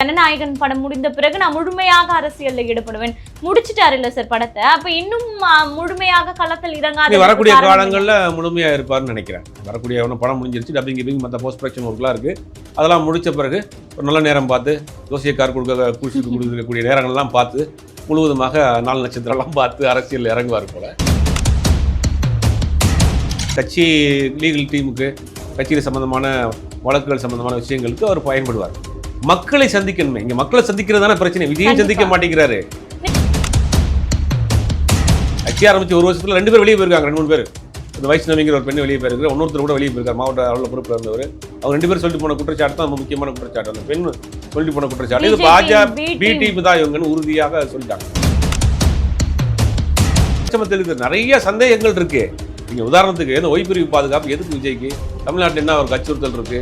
ஜனநாயகன் படம் முடிந்த பிறகு நான் முழுமையாக அரசியல்ல ஈடுபடுவேன். முடிச்சிட்டாரு இல்ல சார் படத்தை. அப்ப இன்னும் முழுமையாக களத்தில் இறங்காத வரக்கூடிய காலங்களில் முழுமையாக இருப்பார்னு நினைக்கிறேன். வரக்கூடிய ஒன்று படம் முடிஞ்சிருச்சு டப்பிங் கிப்பிங் மற்ற போஸ்ட் ப்ரொடக்ஷன் ஒர்க்லாம் இருக்குது அதெல்லாம் முடிச்ச பிறகு ஒரு நல்ல நேரம் பார்த்து ஜோசியக்கார் கொடுக்க குளிச்சுட்டு கொடுக்கக்கூடிய நேரங்கள்லாம் பார்த்து முழுவதுமாக நாலு நட்சத்திரம்லாம் பார்த்து அரசியல் இறங்குவார் போல. கட்சி லீகல் டீமுக்கு கட்சியில் சம்பந்தமான வழக்குகள் சம்பந்தமான விஷயங்களுக்கு அவர் பயன்படுவார். மக்களை சந்திக்கணுமே. இங்க மக்களை சந்திக்கிறது தானே பிரச்சனை. விஜயம் சந்திக்க. மாட்டேங்கிறாரு. கட்சி ஆரம்பிச்சு ஒரு வருஷத்துல ரெண்டு பேர் வெளியே போயிருக்காங்க ரெண்டு மூணு பேர். இந்த வைஷ்ணவிங்கிற ஒரு பெண்ணு வெளியே போயிருக்காரு இன்னொருத்தர் கூட வெளியே போயிருக்காரு மாவட்ட அளவில் பொறுப்பில் இருந்தவர். அவங்க ரெண்டு பேரும் சொல்லிட்டு போன குற்றச்சாட்டு தான் ரொம்ப முக்கியமான குற்றச்சாட்டு. அந்த பெண் சொல்லிட்டு போன குற்றச்சாட்டு. இது பாஜக. பிடிபி தான் இவங்கன்னு உறுதியாக சொல்லிட்டாங்க. நிறைய சந்தேகங்கள் இருக்கு. நீங்க உதாரணத்துக்கு இந்த ஒய்பிரிவு பாதுகாப்பு எதுக்கு விஜய்க்கு? தமிழ்நாட்டில் என்ன ஒரு அச்சுறுத்தல் இருக்கு?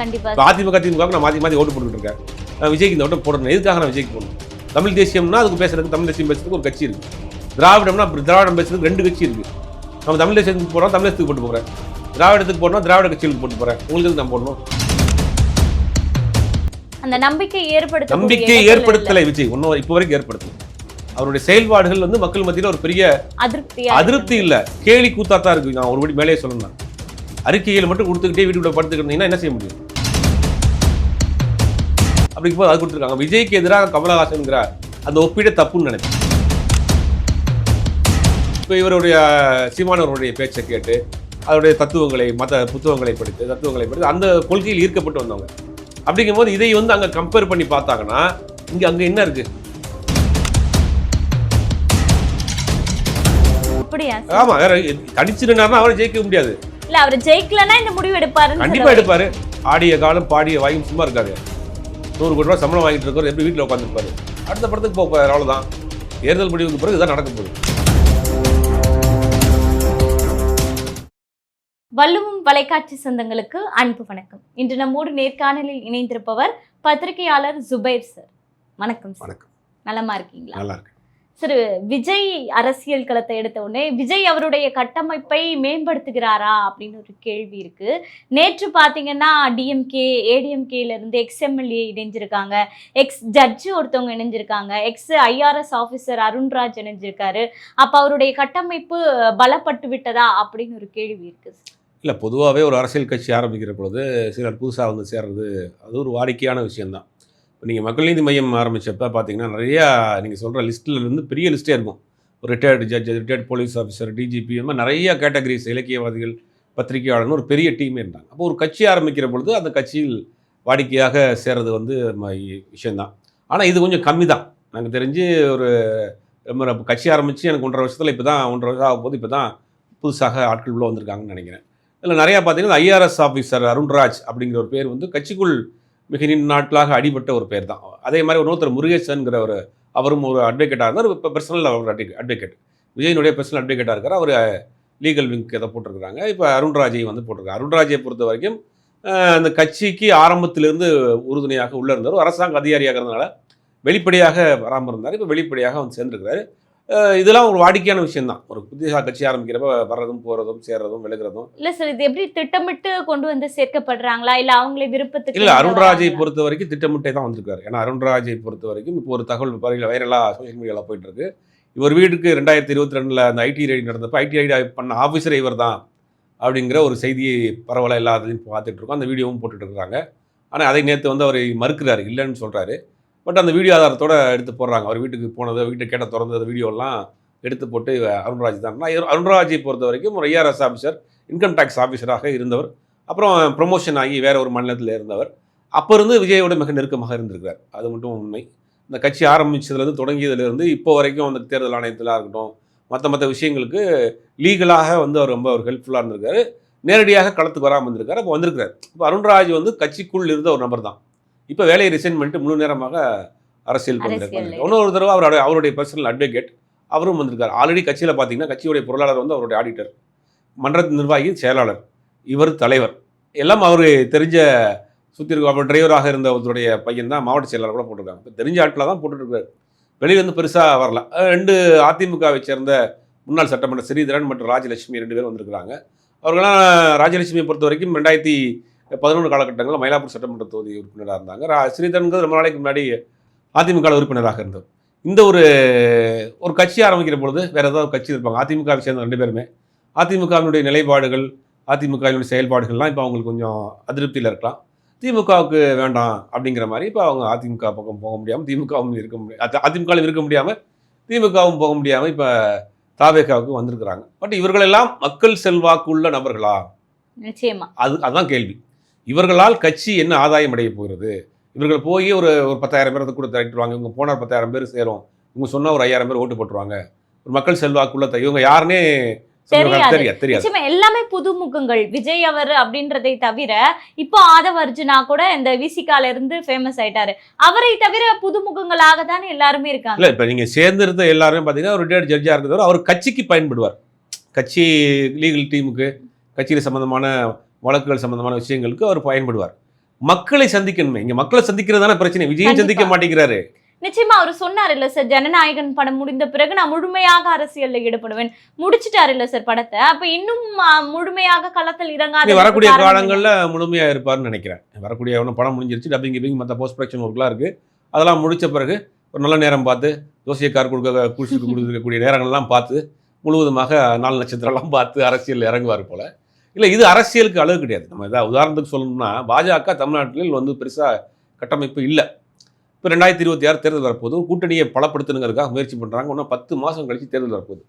கண்டிப்பா. அதிமுக திமுக நான் மாற்றி மாற்றி ஓட்டு போட்டுக்கிட்டு இருக்கேன். நான் விஜய்க்கு இந்த ஓட்டு போடணும். எதுக்காக நான் விஜய்க்கு போடணும்? தமிழ் தேசியம்னா அதுக்கு பேசுறதுக்கு தமிழ் தேசியம் பேசுறதுக்கு ஒரு கட்சி இருக்கு. திராவிடம்னா திராவிடம் பேசுறதுக்கு ரெண்டு கட்சி இருக்கு. நம்ம தமிழ் தேசியத்துக்கு போகிறோம் தமிழகத்துக்கு போட்டு போகிறேன் திராவிடத்துக்கு போடணும் திராவிட கட்சிகளுக்கு போட்டு போகிறேன் உங்களுக்கு நான் போடணும்? அந்த நம்பிக்கை ஏற்படுத்த நம்பிக்கை ஏற்படுத்தலை விஜய். ஒன்றும் இப்போ வரைக்கும் ஏற்படுத்தல. அவருடைய செயல்பாடுகள் வந்து மக்கள் மத்தியில் ஒரு பெரிய அதிருப்தியா அதிருப்தி இல்ல. கேலி கூத்தாத்தான் இருக்கு. நான் ஒரு படி மேலே சொல்லணும் அறிக்கையில் மட்டும் கொடுத்துக்கிட்டே வீட்டுக்குள்ள படுத்துக்கிட்டு இருந்தீங்கன்னா என்ன செய்ய முடியும்? அப்படி போது அது கொடுத்துருக்காங்க. விஜய்க்கு எதிராக கமலஹாசன்ங்கிற அந்த ஒப்பீடே தப்புன்னு நினைப்பேன் இப்போ இவருடைய சீமானவருடைய பேச்சை கேட்டு அவருடைய தத்துவங்களை மத புத்தகங்களை படித்து தத்துவங்களை படித்து அந்த கொள்கையில் ஈர்க்கப்பட்டு வந்தவங்க. அப்படிங்கும்போது இதை வந்து அங்கே கம்பேர் பண்ணி பார்த்தாங்கன்னா இங்கே அங்கே என்ன இருக்கு? ஆமா வேற கடிச்சிருந்தாருன்னா அவரை ஜெயிக்க முடியாது. இல்ல அவர் ஜெயிக்கலன்னா இந்த முடிவு எடுப்பாருன்னு கண்டிப்பா எடுப்பாரு. ஆடிய காலம் பாடிய வாயும் சும்மா இருக்காரு நூறு கோடி ரூபாய் சம்பளம் வாங்கிட்டு இருக்கவர் எப்படி வீட்டில் உட்காந்துருப்பாரு அடுத்த படத்துக்கு போக போறாரு அவ்வளவுதான். தேர்தல் முடிவுக்கு பிறகு இதான் நடக்க போகுது. வள்ளுவம் தொலைக்காட்சி சொந்தங்களுக்கு அன்பு வணக்கம். இன்று நம்மோடு நேர்காணலில் இணைந்திருப்பவர் பத்திரிகையாளர் ஜுபைர் சார். வணக்கம் வணக்கம். நலமா இருக்கீங்களா? நல்லா இருக்கு சரி விஜய் அரசியல் களத்தை எடுத்த உடனே விஜய் அவருடைய கட்டமைப்பை மேம்படுத்துகிறாரா? அப்படின்னு ஒரு கேள்வி இருக்கு. நேற்று பார்த்தீங்கன்னா டிஎம்கே ஏடிஎம்கேல இருந்து எக்ஸ் எம்எல்ஏ இணைஞ்சிருக்காங்க. எக்ஸ் ஜட்ஜு ஒருத்தவங்க இணைஞ்சிருக்காங்க. எக்ஸ் ஐஆர்எஸ் ஆஃபீஸர் அருண்ராஜ் இணைஞ்சிருக்காரு. அப்ப அவருடைய கட்டமைப்பு பலப்பட்டு விட்டதா? அப்படின்னு ஒரு கேள்வி இருக்கு. இல்லை பொதுவாகவே ஒரு அரசியல் கட்சி ஆரம்பிக்கிற பொழுது சிலர் புதுசாக வந்து சேர்றது அது ஒரு வாடிக்கையான விஷயம்தான். நீங்கள் மக்கள் நீதி மையம் ஆரம்பித்தப்போ பார்த்தீங்கன்னா நிறையா நீங்கள் சொல்கிற லிஸ்ட்டில் இருந்து பெரிய லிஸ்ட்டே இருக்கும். ஒரு retired judge retired police officer DGP இந்த மாதிரி நிறைய கேட்டகரிஸ் இலக்கியவாதிகள் பத்திரிகையாளர்னு ஒரு பெரிய டீமே இருந்தாங்க. அப்போ ஒரு கட்சி ஆரம்பிக்கிற பொழுது அந்த கட்சியில் வாடிக்கையாக சேர்றது வந்து ம- ஆனால் இது கொஞ்சம் கம்மி தான் நாங்கள் தெரிஞ்சு ஒரு ரொம்ப கட்சி ஆரம்பித்து எனக்கு ஒன்றரை வருஷத்தில் இப்போ தான் ஒன்றரை வருஷம் ஆகும் போது இப்போ தான் புதுசாக ஆட்கள் உள்ளே வந்திருக்காங்கன்னு நினைக்கிறேன். இதில் நிறையா பார்த்தீங்கன்னா ஐஆர்எஸ் ஆஃபீஸர் அருண்ராஜ் அப்படிங்கிற ஒரு பேர் வந்து கட்சிக்குள் மிக நீண்ட நாட்களாக அடிபட்ட ஒரு பேர் தான். அதே மாதிரி இன்னொருத்தர் முருகேசன்கிற ஒரு அவரும் ஒரு அட்வொகேட்டாக இருந்தார். இப்போ பர்சனல் அவர் அட்வொகேட் விஜயனுடைய பர்சனல் அட்வொகேட்டாக இருக்கார். அவர் லீகல் விங்க் எதை போட்டிருக்கிறாங்க. இப்போ அருண்ராஜை வந்து போட்டிருக்காங்க அருண்ராஜை பொறுத்த வரைக்கும் அந்த கட்சிக்கு ஆரம்பத்திலிருந்து உறுதுணையாக உள்ளே இருந்தார். அரசாங்க அதிகாரியாக இருந்தனால வெளிப்படையாக வராமல் இருந்தார். இப்போ வெளிப்படையாக வந்து சேர்ந்துருக்கிறாரு. இதெல்லாம் ஒரு வாடிக்கையான விஷயம்தான். ஒரு புதிதாக கட்சி ஆரம்பிக்கிறப்ப வர்றதும் போகிறதும் சேர்றதும் விலகுறதும் இல்ல சார் இது எப்படி திட்டமிட்டு கொண்டு வந்து சேர்க்கப்படுறாங்களா? இல்ல அவங்களே விருப்பத்துக்கு இல்ல அருண்ராஜை? பொறுத்த வரைக்கும் திட்டமிட்டே தான் வந்திருக்காரு. ஏன்னா அருண்ராஜை பொறுத்த வரைக்கும் இப்போ ஒரு தகவல் பரவாயில்ல வைரலாக சோஷியல் மீடியாவில் போயிட்டு இருக்கு இவர் வீட்டுக்கு ரெண்டாயிரத்தி இருபத்தி ரெண்டில் அந்த ஐடி ரைடு நடந்தப்போ ஐடி ரைடு பண்ண ஆஃபீஸர் இவர் தான் அப்படிங்கிற ஒரு செய்தியை பரவலாக எல்லாத்தையும் பார்த்துட்டு இருக்கோம். அந்த வீடியோவும் போட்டுட்டு இருக்காங்க. ஆனால் அதை நேற்று வந்து அவர் மறுக்கிறாரு இல்லைன்னு சொல்கிறாரு பட் அந்த வீடியோ ஆதாரத்தோடு எடுத்து போடுறாங்க. அவர் வீட்டுக்கு போனது வீட்டை கேட்ட திறந்தது வீடியோலாம் எடுத்து போட்டு அருண்ராஜ் தான். அருண்ராஜை பொறுத்த வரைக்கும் ஒரு ஐஆர்எஸ் ஆஃபீஸர் இன்கம் டேக்ஸ் ஆஃபீஸராக இருந்தவர். அப்புறம் ப்ரொமோஷன் ஆகி வேறு ஒரு மாநிலத்தில் இருந்தவர். அப்போ இருந்து விஜயோட மிக நெருக்கமாக இருந்திருக்கிறார். அது மட்டும் உண்மை. இந்த கட்சி ஆரம்பித்ததுலேருந்து தொடங்கியதுலேருந்து இப்போ வரைக்கும் அந்த தேர்தல் ஆணையத்தில் இருக்கட்டும் மற்ற மற்ற விஷயங்களுக்கு லீகலாக வந்து அவர் ரொம்ப ஒரு ஹெல்ப்ஃபுல்லாக இருந்திருக்காரு. நேரடியாக களத்துக்கு வராமல் இருந்திருக்காரு. அப்போ வந்திருக்கிறார். இப்போ அருண்ராஜ் வந்து கட்சிக்குள் இருந்த ஒரு நபர் தான் இப்போ வேலையை ரிசைன் பண்ணிட்டு முழு நேரமாக அரசியல் இன்னொரு தடவை அவருடைய அவருடைய பர்சனல் அட்வொகேட் அவரும் வந்திருக்காரு. ஆல்ரெடி கட்சியில் பார்த்தீங்கன்னா கட்சியுடைய பொருளாளர் வந்து அவருடைய ஆடிட்டர் மன்ற நிர்வாகி செயலாளர். இவர் தலைவர். எல்லாம் அவர் தெரிஞ்ச சுற்றி இருக்க அவர் டிரைவராக இருந்த ஒருத்தருடைய பையன் தான் மாவட்ட செயலாளர் கூட போட்டிருக்காங்க. இப்போ தெரிஞ்ச ஆட்களாக தான் போட்டுருக்காரு வெளியிலேருந்து பெருசாக வரல. ரெண்டு அதிமுகவை சேர்ந்த முன்னாள் சட்டமன்ற ஸ்ரீதரன் மற்றும் ராஜலட்சுமி ரெண்டு பேரும் வந்திருக்கிறாங்க. அவர்களாம் ராஜலட்சுமியை பொறுத்த வரைக்கும் ரெண்டாயிரத்தி பதினொன்று காலகட்டங்களில் மயிலாப்பூர் சட்டமன்ற தொகுதி உறுப்பினராக இருந்தாங்க. ரா ஸ்ரீதரன்கிறது ரொம்ப நாளைக்கு முன்னாடி அதிமுக உறுப்பினராக இருந்தவர். இந்த ஒரு ஒரு கட்சி ஆரம்பிக்கிற பொழுது வேற ஏதாவது ஒரு கட்சி இருப்பாங்க. அதிமுகவை சேர்ந்த ரெண்டு பேருமே. அதிமுகவினுடைய நிலைப்பாடுகள் அதிமுகவினுடைய செயல்பாடுகள்லாம் இப்போ அவங்களுக்கு கொஞ்சம் அதிருப்தியில் இருக்கலாம். திமுகவுக்கு வேண்டாம் அப்படிங்கிற மாதிரி இப்போ அவங்க அதிமுக பக்கம் போக முடியாமல் திமுகவும் இருக்க முடியாது அதிமுகவும் இருக்க முடியாமல் திமுகவும் போக முடியாமல் இப்போ தாவேகாவுக்கு வந்திருக்கிறாங்க. பட் இவர்களெல்லாம் மக்கள் செல்வாக்கு உள்ள நபர்களா? நிச்சயமா. அது அதுதான் கேள்வி. இவர்களால் கட்சி என்ன ஆதாயம் அடைய போகிறது? இவர்கள் போய் ஒரு ஒரு பத்தாயிரம் பேரை கூட திரட்டுவாங்க இவங்க போனால் பத்தாயிரம் பேர் சேரும். இவங்க சொன்னால் ஒரு ஐயாயிரம் பேர் ஓட்டு போட்டுருவாங்க. ஒரு மக்கள் செல்வாக்குள்ள இவங்க யாருன்னே எல்லாமே புதுமுகங்கள். விஜய் அவர் அப்படின்றதை தவிர இப்போ ஆதவ அர்ஜுனா கூட இந்த விசிகால இருந்து ஃபேமஸ் ஆயிட்டாரு. அவரை தவிர புதுமுகங்களாக தானே எல்லாருமே இருக்காங்க? இல்லை இப்போ நீங்கள் சேர்ந்திருந்த எல்லாருமே பார்த்தீங்கன்னா ஒரு ரிட்டையர்ட் ஜட்ஜாக இருக்கிறவர் அவர் கட்சிக்கு பயன்படுவார். கட்சி லீகல் டீமுக்கு கட்சியில் சம்மந்தமான வழக்குகள் சம்மந்தமான விஷயங்களுக்கு அவர் பயன்படுவார். மக்களை சந்திக்கணுமே. இங்கே மக்களை சந்திக்கிறது தானே பிரச்சனை. விஜயும். சந்திக்க மாட்டேங்கிறாரு. நிச்சயமா அவர் சொன்னார் இல்ல சார் ஜனநாயகன் படம் முடிந்த பிறகு நான் முழுமையாக அரசியல்ல ஈடுபடுவேன். முடிச்சிட்டாரு இல்ல சார் படத்தை. அப்ப இன்னும் முழுமையாக களத்தில் இறங்காத வரக்கூடிய காலங்களில் முழுமையாக இருப்பார்னு நினைக்கிறேன். வரக்கூடிய ஒன்று படம் முடிஞ்சிருச்சு டப்பிங் கிப்பிங் மற்ற போஸ்ட் ப்ரொடக்ஷன் ஒர்க்லாம் இருக்குது அதெல்லாம் முடிச்ச பிறகு ஒரு நல்ல நேரம் பார்த்து ஜோசியக்கார் கொடுக்க குடிச்சுக்கு கொடுக்கக்கூடிய நேரங்கள்லாம் பார்த்து முழுவதுமாக நாலு நட்சத்திரம்லாம் பார்த்து அரசியல் இறங்குவார் போல. இல்லை இது அரசியலுக்கு அளவு கிடையாது. நம்ம இதாக உதாரணத்துக்கு சொல்லணும்னா பாஜக தமிழ்நாட்டில் வந்து பெருசாக கட்டமைப்பு இல்லை. இப்போ ரெண்டாயிரத்தி இருபத்தி ஆறு தேர்தல் வரப்போகுது ஒரு கூட்டணியை பலப்படுத்தணுங்கிறதுக்காக முயற்சி பண்ணுறாங்க இன்னும் பத்து மாதம் கழிச்சு தேர்தல் வரப்போகுது.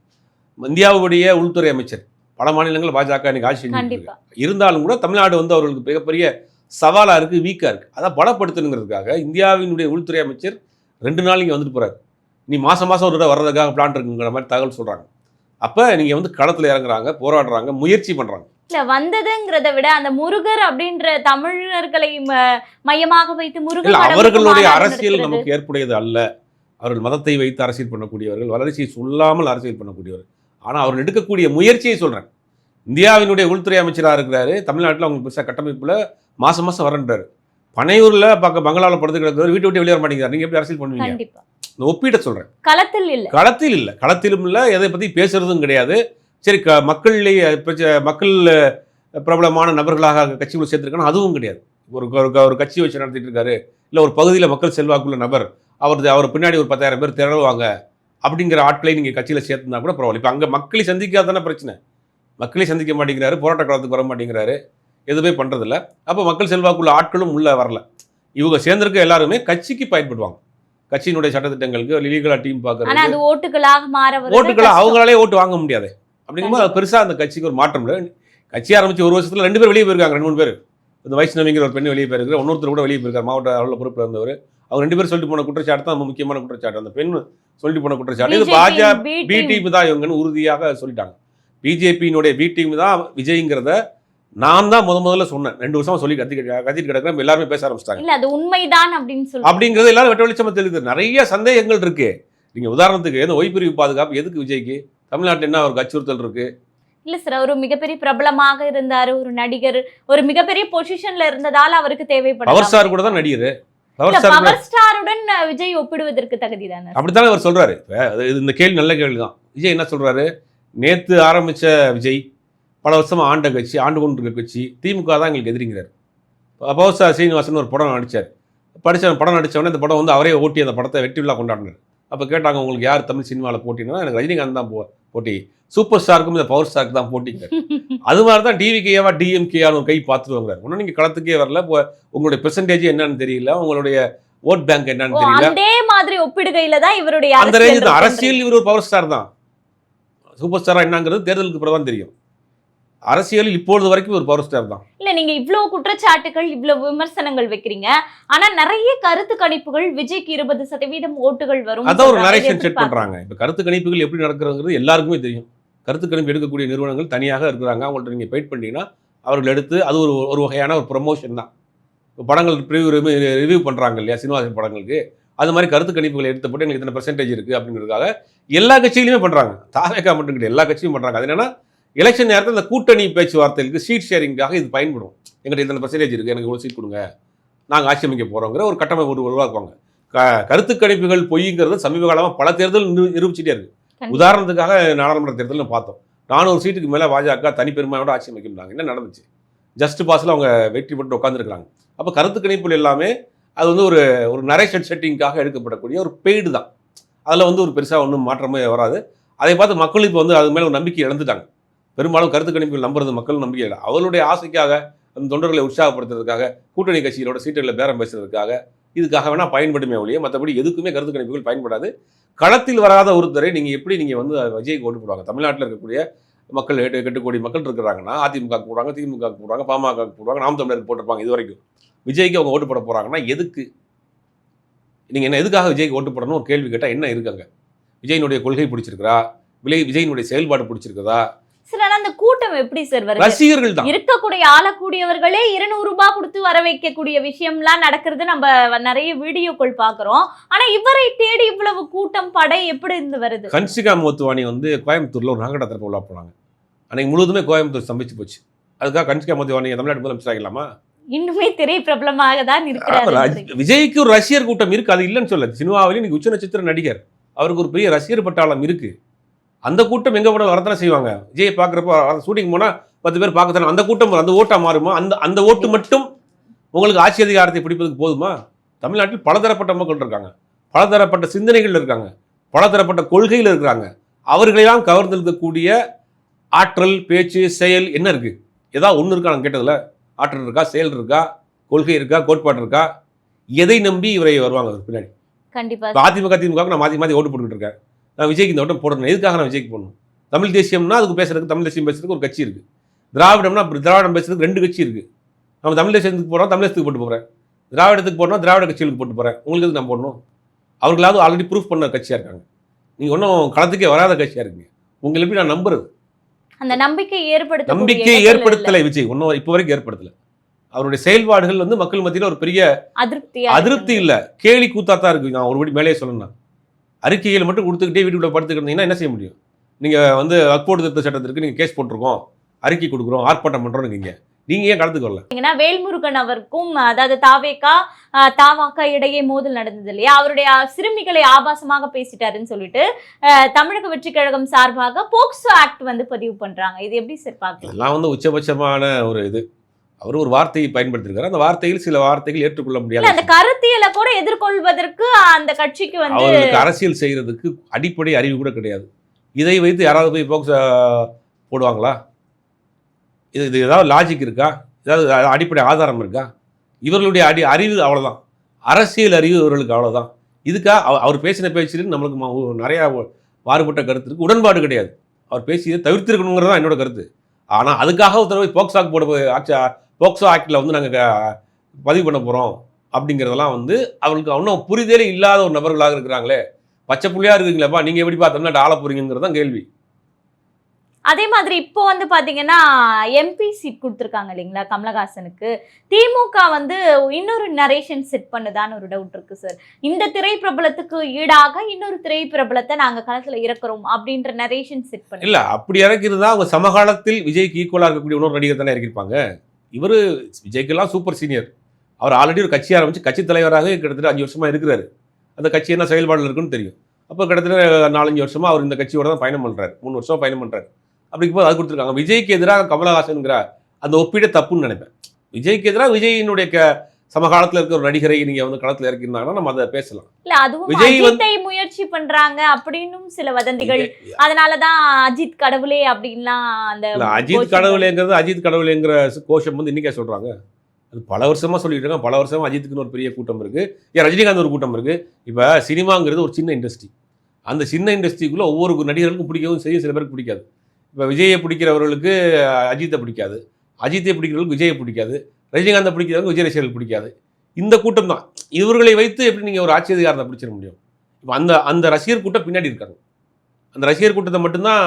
இந்தியாவுடைய உள்துறை அமைச்சர் பல மாநிலங்களில் பாஜக இன்னைக்கு ஆட்சி செஞ்சுட்டு இருந்தாலும் கூட தமிழ்நாடு வந்து அவர்களுக்கு மிகப்பெரிய சவாலாக இருக்குது வீக்காக இருக்குது அதை பலப்படுத்தணுங்கிறதுக்காக இந்தியாவினுடைய உள்துறை அமைச்சர் ரெண்டு நாள் இங்கே வந்துட்டு போகிறார் நீ மாதம் மாதம் ஒரு தடவை வர்றதுக்காக பிளான் இருக்குங்கிற மாதிரி தகவல் சொல்கிறாங்க அப்போ நீங்கள் வந்து களத்தில் இறங்குறாங்க போராடுறாங்க முயற்சி பண்ணுறாங்க இல்ல வந்ததுங்கிறத விட அந்த முருகர் அப்படின்ற தமிழர்களை மையமாக வைத்து முருகர் அவர்களுடைய அரசியல். நமக்கு ஏற்புடையது அல்ல. அவர்கள் மதத்தை வைத்து அரசியல் பண்ணக்கூடியவர்கள் வளர்ச்சியை சொல்லாமல் அரசியல் பண்ணக்கூடியவர்கள் ஆனால் அவர்கள் எடுக்கக்கூடிய முயற்சியை சொல்கிறேன் இந்தியாவினுடைய உள்துறை அமைச்சராக இருக்கிறாரு. தமிழ்நாட்டில் அவங்க பெருசாக கட்டமைப்பில் மாதம் மாதம் வரன்றாரு. பனையூரில் பார்க்க பங்களாவில் படுத்து கிடக்கிறவர் வீட்டை விட்டு வெளியே வர மாட்டேங்கிறார். நீங்கள் எப்படி அரசியல் பண்ணுவீங்க? இந்த ஒப்பீட்டை சொல்கிறேன் களத்தில் இல்ல. களத்தில் இல்லை. களத்திலும் இல்லை எதை பற்றி பேசுறதும் கிடையாது. சரி க மக்கள்லேயே மக்கள் பிரபலமான நபர்களாக கட்சிக்குள்ள சேர்த்துருக்காங்க அதுவும் கிடையாது. ஒரு ஒரு- கட்சி வச்சு நடத்திட்டு இருக்காரு இல்லை ஒரு பகுதியில் மக்கள் செல்வாக்குள்ள நபர் அவர் அவர் பின்னாடி ஒரு பத்தாயிரம் பேர் திரಳುவாங்க அப்படிங்கிற ஆட்களை நீங்கள் கட்சியில் சேர்த்துனா கூட பரவாயில்ல. இப்போ அங்கே மக்களை சந்திக்காதானே பிரச்சனை. மக்களை சந்திக்க மாட்டேங்கிறாரு போராட்ட காலத்துக்கு வர மாட்டேங்கிறாரு எதுவுமே பண்ணுறதில்ல அப்போ மக்கள் செல்வாக்குள்ள ஆட்களும் உள்ளே வரல. இவங்க சேர்ந்திருக்க எல்லாருமே கட்சிக்கு பயன்படுவாங்க. கட்சியினுடைய சட்டத்திட்டங்களுக்கு லீகலாக டீம் பார்க்கறது ஓட்டுகளாக மாற வருது ஓட்டுகளை கஷ்டம். அவங்களாலே ஓட்டு வாங்க முடியாது. அப்படிங்கும்போது பெருசாக அந்த கட்சிக்கு ஒரு மாற்றம் இல்லை. கட்சி ஆரம்பிச்சு ஒரு வருஷத்துல ரெண்டு பேர் வெளியே போயிருக்காங்க ரெண்டு மூணு பேர். இந்த வைஷ்ணவிங்கிற ஒரு பெண் வெளியே போயிருக்காரு இன்னொருத்தர் கூட வெளியே போயிருக்காரு மாவட்ட அளவில் பொறுப்பில் இருந்தவர். அவங்க ரெண்டு பேரும் சொல்லிட்டு போன குற்றச்சாட்டு தான் ரொம்ப முக்கியமான குற்றச்சாட்டு. அந்த பெண் சொல்லிட்டு போன குற்றச்சாட்டு. இது பாஜக பி. டீம் தான் இவங்கன்னு உறுதியாக சொல்லிட்டாங்க. பிஜேபியினுடைய பி டீம் தான் விஜய்ங்கிறத நான் தான் முத முதல்ல சொன்னேன். ரெண்டு வருஷமா சொல்லி கத்தி கத்திட்டு கிடக்கிறேன். எல்லாருமே பேச ஆரம்பிச்சிட்டாங்க. இல்ல அது உண்மைதான் அப்படின்னு சொல்லி அப்படிங்கிறது எல்லாரும் வெட்ட வெளிச்சமா தெரியுது. நிறைய சந்தேகங்கள் இருக்கு. நீங்க உதாரணத்துக்கு எந்த ஒய்பிரிவு பாதுகாப்பு எதுக்கு விஜய்க்கு? தமிழ்நாட்டில் என்ன அவருக்கு அச்சுறுத்தல் இருக்கு? இல்ல சார் ஒரு மிகப்பெரிய பிரபலமாக இருந்தாரு ஒரு நடிகர் ஒரு மிகப்பெரிய பொசிஷன்ல இருந்ததால அவருக்கு பவர் தேவைப்படலாம் ஸ்டார் கூட தான் நடிகர். பவர் பவர் ஸ்டாருடன் விஜய் ஒப்பிடுவதற்கு தகுதிதானே அப்படித்தானே அவர் சொல்றாரு. இந்த கேள்வி நல்ல கேள்வி தான். விஜய் என்ன சொல்றாரு? நேத்து ஆரம்பிச்ச விஜய் பல வருஷமா ஆண்ட கட்சி ஆண்டு கொண்டு இருக்க கட்சி திமுக தான் எங்களுக்கு எதிரிங்கிறார். பவர் ஸ்டார் சீனிவாசன் ஒரு படம் நடிச்சார். படிச்ச படம் நடிச்ச உடனே இந்த படம் வந்து அவரே ஓட்டி அந்த படத்தை வெற்றி விழா கொண்டாடினார். அப்போ கேட்டாங்க உங்களுக்கு யார் தமிழ் சினிமாவில் போட்டினா எனக்கு ரஜினிகாந்த் தான் போ போட்டி. சூப்பர் ஸ்டாருக்கும் இந்த பவர் ஸ்டாருக்கு தான் போட்டிங்க அது மாதிரி தான் டிவிகேவா டிஎம்கேயான்னு ஒரு கை பார்த்துருவாங்கிறார் ஒன்றும் நீங்கள் களத்துக்கே வரல. இப்போ உங்களுடைய பெர்சன்டேஜ் என்னன்னு தெரியல. உங்களுடைய ஓட் பேங்க் என்னன்னு தெரியல. அதே மாதிரி ஒப்பிடுகையில தான் இவருடைய அந்த ரேஞ்சு. அரசியல் இவர் ஒரு பவர் ஸ்டார் தான். சூப்பர் ஸ்டாரா என்னங்கிறது தேர்தலுக்கு பிறகு தான் தெரியும். அரசியலில் இப்பொழுது வரைக்கும் ஒரு பவர் ஸ்டார் தான். இல்ல நீங்க இவ்ளோ குற்றச்சாட்டுகள் இவ்ளோ விமர்சனங்கள் வைக்கிறீங்க. ஆனா நிறைய கருத்து கணிப்புகள் விஜய்க்கு இருபது சதவீதம் ஓட்டுகள் வரும். அதான் ஒரு. நரேஷன் செட் பண்றாங்க. இப்போ கருத்து கணிப்புகள் எப்படி நடக்கிறதுங்கிறது எல்லாருக்குமே தெரியும். கருத்து கணிப்பு எடுக்கக்கூடிய நிறுவனங்கள் தனியாக இருக்கிறாங்க. அவங்கள்ட்ட நீங்கள் வெயிட் பண்ணீங்கன்னா அவர்கள் எடுத்து அது ஒரு ஒரு வகையான ஒரு ப்ரொமோஷன் தான். படங்கள் ரிவ்யூ ரிவ்யூ பண்ணுறாங்க இல்லையா சினிமா படங்களுக்கு. அது மாதிரி கருத்து கணிப்புகளை எடுத்து போட்டு எங்களுக்கு இத்தனை பெர்சன்டேஜ் இருக்குது அப்படிங்கிறதுக்காக எல்லா கட்சியிலுமே பண்ணுறாங்க தாவேக்கா மட்டும் கிடையாது எல்லா கட்சியும் பண்ணுறாங்க அது என்னன்னா எலெக்ஷன் நேரத்தில் இந்த கூட்டணி பேச்சுவார்த்தைகளுக்கு சீட் ஷேரிங்காக இது பயன்படும். எங்கிட்ட இத்தனை பெர்சன்டேஜ் இருக்குது எனக்கு ஒரு சீட் கொடுங்க. நாங்கள் ஆட்சி அமைக்க போகிறோங்கிற ஒரு கட்டமைப்பு உரு- உருவாக்குவாங்க. க கருத்து கணிப்புகள் பொய்ங்கிறது சமீப காலமாக பல தேர்தல் நிரு- நிரூபிச்சிட்டே இருக்கு. கண்டிப்பா. உதாரணத்துக்காக நாடாளுமன்ற தேர்தலில் பார்த்தோம். நானூறு சீட்டுக்கு மேலே பாஜக தனிப்பெருமையோட ஆட்சி அமைக்கின்றாங்க என்ன நடந்துச்சு? ஜஸ்ட் பாஸில் அவங்க வெற்றி பெற்று உட்காந்துருக்காங்க அப்போ கருத்து கணிப்புகள் எல்லாமே அது வந்து ஒரு ஒரு நரேஷன் செட்டிங்காக எடுக்கப்படக்கூடிய ஒரு பெய்டு தான். அதில் வந்து ஒரு பெருசாக ஒன்றும் மாற்றமே வராது. அதை பார்த்து மக்கள் இப்போ வந்து அது மேலே ஒரு நம்பிக்கை இழந்துட்டாங்க. பெரும்பாலும் கருத்து கணிப்புகள் நம்புறது மக்கள் நம்பிக்கை இல்லை. அவர்களுடைய ஆசைக்காக அந்த தொண்டர்களை உற்சாகப்படுத்துறதுக்காக கூட்டணி கட்சிகளோட சீட்டுகளை பேரம் பேசுறதுக்காக இதுக்காக வேணால் பயன்படுமே ஒழிய மற்றபடி எதுக்குமே கருத்து கணிப்புகள் பயன்படாது. களத்தில் வராத ஒருத்தரை நீங்கள் எப்படி நீங்கள் வந்து விஜய்க்கு ஓட்டு போடுவாங்க? தமிழ்நாட்டில் இருக்கக்கூடிய மக்கள் எட்டு எட்டு கோடி மக்கள் இருக்கிறாங்கன்னா அதிமுக போடுறாங்க திமுக போடுறாங்க பாமக போடுறாங்க நாம் தமிழருக்கு போட்டிருப்பாங்க இது வரைக்கும் விஜய்க்கு அவங்க ஓட்டு போட போகிறாங்கன்னா எதுக்கு? நீங்கள் என்ன எதுக்காக விஜய்க்கு ஓட்டு போடணும் ஒரு கேள்வி கேட்டால் என்ன இருக்காங்க விஜயினுடைய கொள்கை பிடிச்சிருக்கிறா? விஜய் விஜயினுடைய செயல்பாடு பிடிச்சிருக்குதா சார் ஆனா அந்த கூட்டம் எப்படி சார் வருது? ரசிகர்கள் தான். இருக்கக்கூடிய ஆளக்கூடியவர்களே இருநூறு ரூபாய் கொடுத்து வர வைக்கக்கூடிய விஷயம்லாம் நடக்கிறது நம்ம நிறைய வீடியோக்கள் பாக்குறோம் ஆனா இவரை தேடி இவ்வளவு கூட்டம் படை எப்படி இருந்து வருது? கன்சிகா மோத்துவானி வந்து கோயம்புத்தூரில் ஒரு நாகடத்திற்கு உள்ள போனாங்க. அன்னைக்கு முழுவதுமே கோயம்புத்தூர் சம்பிச்சு போச்சு. அதுக்காக கன்சிகா மோத்துவானி தமிழ்நாட்டு முதலமைச்சர் ஆகலாமா இன்னுமே திரை பிரபலமாக தான் இருக்கிறாரு விஜய்க்கு ஒரு ரசிகர் கூட்டம் இருக்கு அது இல்லைன்னு சொல்ல சினிமாவிலேயே இன்னைக்கு உச்ச நட்சத்திர நடிகர். அவருக்கு ஒரு பெரிய ரசிகர் பட்டாளம் இருக்கு. அந்த கூட்டம் எங்க போனாலும் வரத்தானே செய்வாங்க? விஜயை பார்க்குறப்போ ஷூட்டிங் போனா பத்து பேர் பார்க்கத்தானே அந்த கூட்டம். அந்த ஓட்டா மாறுமா? அந்த அந்த ஓட்டு மட்டும் உங்களுக்கு ஆட்சி அதிகாரத்தை பிடிப்பதுக்கு போதுமா? தமிழ்நாட்டில் பலதரப்பட்ட மக்கள் இருக்காங்க. பலதரப்பட்ட சிந்தனைகள் இருக்காங்க. பலதரப்பட்ட கொள்கைகள் இருக்கிறாங்க. அவர்களெல்லாம் கவர்ந்திருக்கக்கூடிய ஆற்றல் பேச்சு செயல் என்ன இருக்கு? ஏதாவது ஒன்று இருக்கா நான் கேட்டதில்ல ஆற்றல் இருக்கா? செயல் இருக்கா? கொள்கை இருக்கா? கோட்பாடு இருக்கா? எதை நம்பி இவரை வருவாங்க? பின்னாடி. கண்டிப்பா. இப்போ அதிமுக திமுக நான் மாற்றி மாற்றி ஓட்டு போட்டுக்கிட்டு இருக்கேன். நான் விஜய்க்கு இந்த ஓட்டம் போடணும். எதுக்காக நான் விஜய்க்கு போடணும்? தமிழ் தேசியம்னா அதுக்கு பேசுறதுக்கு தமிழ் தேசியம் பேசுறதுக்கு ஒரு கட்சி இருக்கு. திராவிடம்னா அப்படி திராவிடம் பேசுறதுக்கு ரெண்டு கட்சி இருக்கு. நம்ம தமிழ் தேசியத்துக்கு போகிறோம் தமிழ் தேசத்துக்கு போட்டு போகிறேன் திராவிடத்துக்கு போடணும் திராவிட கட்சிகளுக்கு போட்டு போகிறேன் உங்களுக்கு எதுக்கு நான் போடணும்? அவர்களாவது ஆல்ரெடி ப்ரூஃப் பண்ண கட்சியாக இருக்காங்க. நீங்கள் ஒன்றும் களத்துக்கே வராத கட்சியாக இருக்கீங்க. உங்களை எப்படி நான் நம்புறது? அந்த நம்பிக்கை ஏற்படுத்த நம்பிக்கை ஏற்படுத்தலை விஜய். ஒன்றும் இப்போ வரைக்கும் ஏற்படுத்தலை. அவருடைய செயல்பாடுகள் வந்து மக்கள் மத்தியில் ஒரு பெரிய அதிருப்தியா அதிருப்தி இல்ல. கேலி கூத்தாத்தான் இருக்கு. நான் ஒருபடி மேலே சொல்லணும்னா. அறிக்கைகள் மட்டும் கொடுத்துக்கிட்டே வீட்டுக்குள்ள படுத்துக்கிட்டீங்கன்னா என்ன செய்ய முடியும்? நீங்க வந்து வக்போடு திருத்த சட்டத்திற்கு நீங்க கேஸ் போட்டிருக்கோம். அறிக்கை கொடுக்குறோம். ஆர்ப்பாட்டம் பண்றோம் நீங்க நீங்க ஏன் கலந்துக்கு வரல பாத்தீங்கன்னா வேல்முருகன் அவருக்கும் அதாவது தாவேக்கா தாவாக்கா இடையே மோதல் நடந்தது இல்லையா? அவருடைய சிறுமிகளை ஆபாசமாக பேசிட்டாருன்னு சொல்லிட்டு தமிழக வெற்றி கழகம் சார்பாக போக்சோ ஆக்ட் வந்து பதிவு பண்றாங்க. இது எப்படி சார் இதெல்லாம் வந்து உச்சபட்சமான ஒரு இது. அவர் ஒரு வார்த்தையை பயன்படுத்திருக்காரு. அந்த வார்த்தையில் சில வார்த்தைகள் ஏற்றுக்கொள்ள முடியாது அந்த கருத்தியலை கூட எதிர்கொள்வதற்கு அந்த கட்சிக்கு வந்து அவர்களுக்கு அரசியல் செய்யறதுக்கு அடிப்படை அறிவு கூட கிடையாது. இதை வைத்து யாராவது போய் போக்ஸ் போடுவாங்களா? இது இது ஏதாவது லாஜிக் இருக்கா? ஏதாவது அடிப்படை ஆதாரம் இருக்கா? இவர்களுடைய அடி அறிவு அவ்வளவுதான். அரசியல் அறிவு இவர்களுக்கு அவ்வளவுதான். இதுக்கா அவ- அவர் பேசின பேச்சில் நம்மளுக்கு நிறையா மாறுபட்ட கருத்து இருக்கு. உடன்பாடு கிடையாது. அவர் பேசியதை தவிர்த்திருக்கணுங்கிறது தான் என்னோட கருத்து. ஆனால் அதுக்காக ஒரு தடவை போக்சோ ஆக்ட் போட போய் ஆக்ட் போக்சோ ஆக்டில் வந்து நாங்கள் பதிவு பண்ண போகிறோம் அப்படிங்கிறதெல்லாம் வந்து அவங்களுக்கு இன்னும் புரிதலே இல்லாத ஒரு நபர்களாக இருக்கிறாங்களே. பச்சை புள்ளியா இருக்கீங்களேப்பா நீங்கள் எப்படி தமிழ்நாட்டு ஆள போறீங்கிறது தான் கேள்வி. அதே மாதிரி இப்போ வந்து பாத்தீங்கன்னா எம்பி சீட் கொடுத்துருக்காங்க இல்லைங்களா கமலஹாசனுக்கு. திமுக வந்து இன்னொரு நரேஷன் செட் பண்ணுதான்னு ஒரு டவுட் இருக்கு சார் இந்த திரை பிரபலத்துக்கு ஈடாக இன்னொரு திரை பிரபலத்தை நாங்க களத்துல இறக்குறோம் அப்படின்ற நரேஷன் செட் பண்ணி இல்ல அப்படி இறக்கிருந்தா அவங்க சமகாலத்தில் விஜய்க்கு ஈக்குவலாக இருக்கக்கூடிய இன்னொரு நடிகர் தானே இறக்கிருப்பாங்க இவர் விஜய்க்கெல்லாம் சூப்பர் சீனியர் அவர் ஆல்ரெடி ஒரு கட்சி ஆரம்பித்து கட்சி தலைவராக கிட்டத்தட்ட அஞ்சு வருஷமாக இருக்கிறாரு. அந்த கட்சி என்ன செயல்பாடில் இருக்குன்னு தெரியும். அப்போ கிட்டத்தட்ட நாலஞ்சு வருஷமாக அவர் இந்த கட்சியோட தான் பயணம் பண்ணுறாரு மூணு வருஷமாக பயணம் பண்ணுறாரு அப்படிங்கும் போது அது கொடுத்துருக்காங்க. விஜய்க்கு எதிராக கமலஹாசனுங்கிற அந்த ஒப்பீடே தப்புன்னு நினைப்பேன். விஜய்க்கு எதிராக விஜயினுடைய க சமகாலத்தில் இருக்கிற ஒரு நடிகரை நீங்க வந்து களத்தில் இறக்கியிருந்தாங்கன்னா நம்ம அதை பேசலாம். இல்ல அதுவும் அஜித்தை முயற்சி பண்றாங்க அப்படின்னும் சில வதந்திகள். அதனாலதான் அஜித் கடவுளே அப்படின்லாம் அந்த அஜித். கடவுளேங்கிறது அஜித் கடவுளேங்கிற கோஷம் வந்து இன்னைக்கே சொல்றாங்க. அது பல வருஷமா சொல்லிட்டு இருக்காங்க. பல வருஷமா அஜித்துக்குன்னு ஒரு பெரிய கூட்டம் இருக்கு. ஏன் ரஜினிகாந்த் ஒரு கூட்டம் இருக்கு. இப்போ சினிமாங்கிறது ஒரு சின்ன இண்டஸ்ட்ரி அந்த சின்ன இண்டஸ்ட்ரிக்குள்ள ஒவ்வொரு நடிகர்களுக்கும் பிடிக்கவும் செய்யும் சில பேருக்கு பிடிக்காது. இப்போ விஜயை பிடிக்கிறவர்களுக்கு அஜித்தை பிடிக்காது. அஜித்தை பிடிக்கிறவர்களுக்கு விஜயை பிடிக்காது. ரஜினிகாந்தை பிடிக்கிறவங்க விஜய் ரசிகர்கள் பிடிக்காது. இந்த கூட்டம் தான். இவர்களை வைத்து எப்படி நீங்கள் ஒரு ஆட்சி அதிகாரத்தை பிடிச்சிட முடியும்? இப்போ அந்த அந்த ரசிகர் கூட்டம் பின்னாடி இருக்காங்க. அந்த ரசிகர் கூட்டத்தை மட்டும்தான்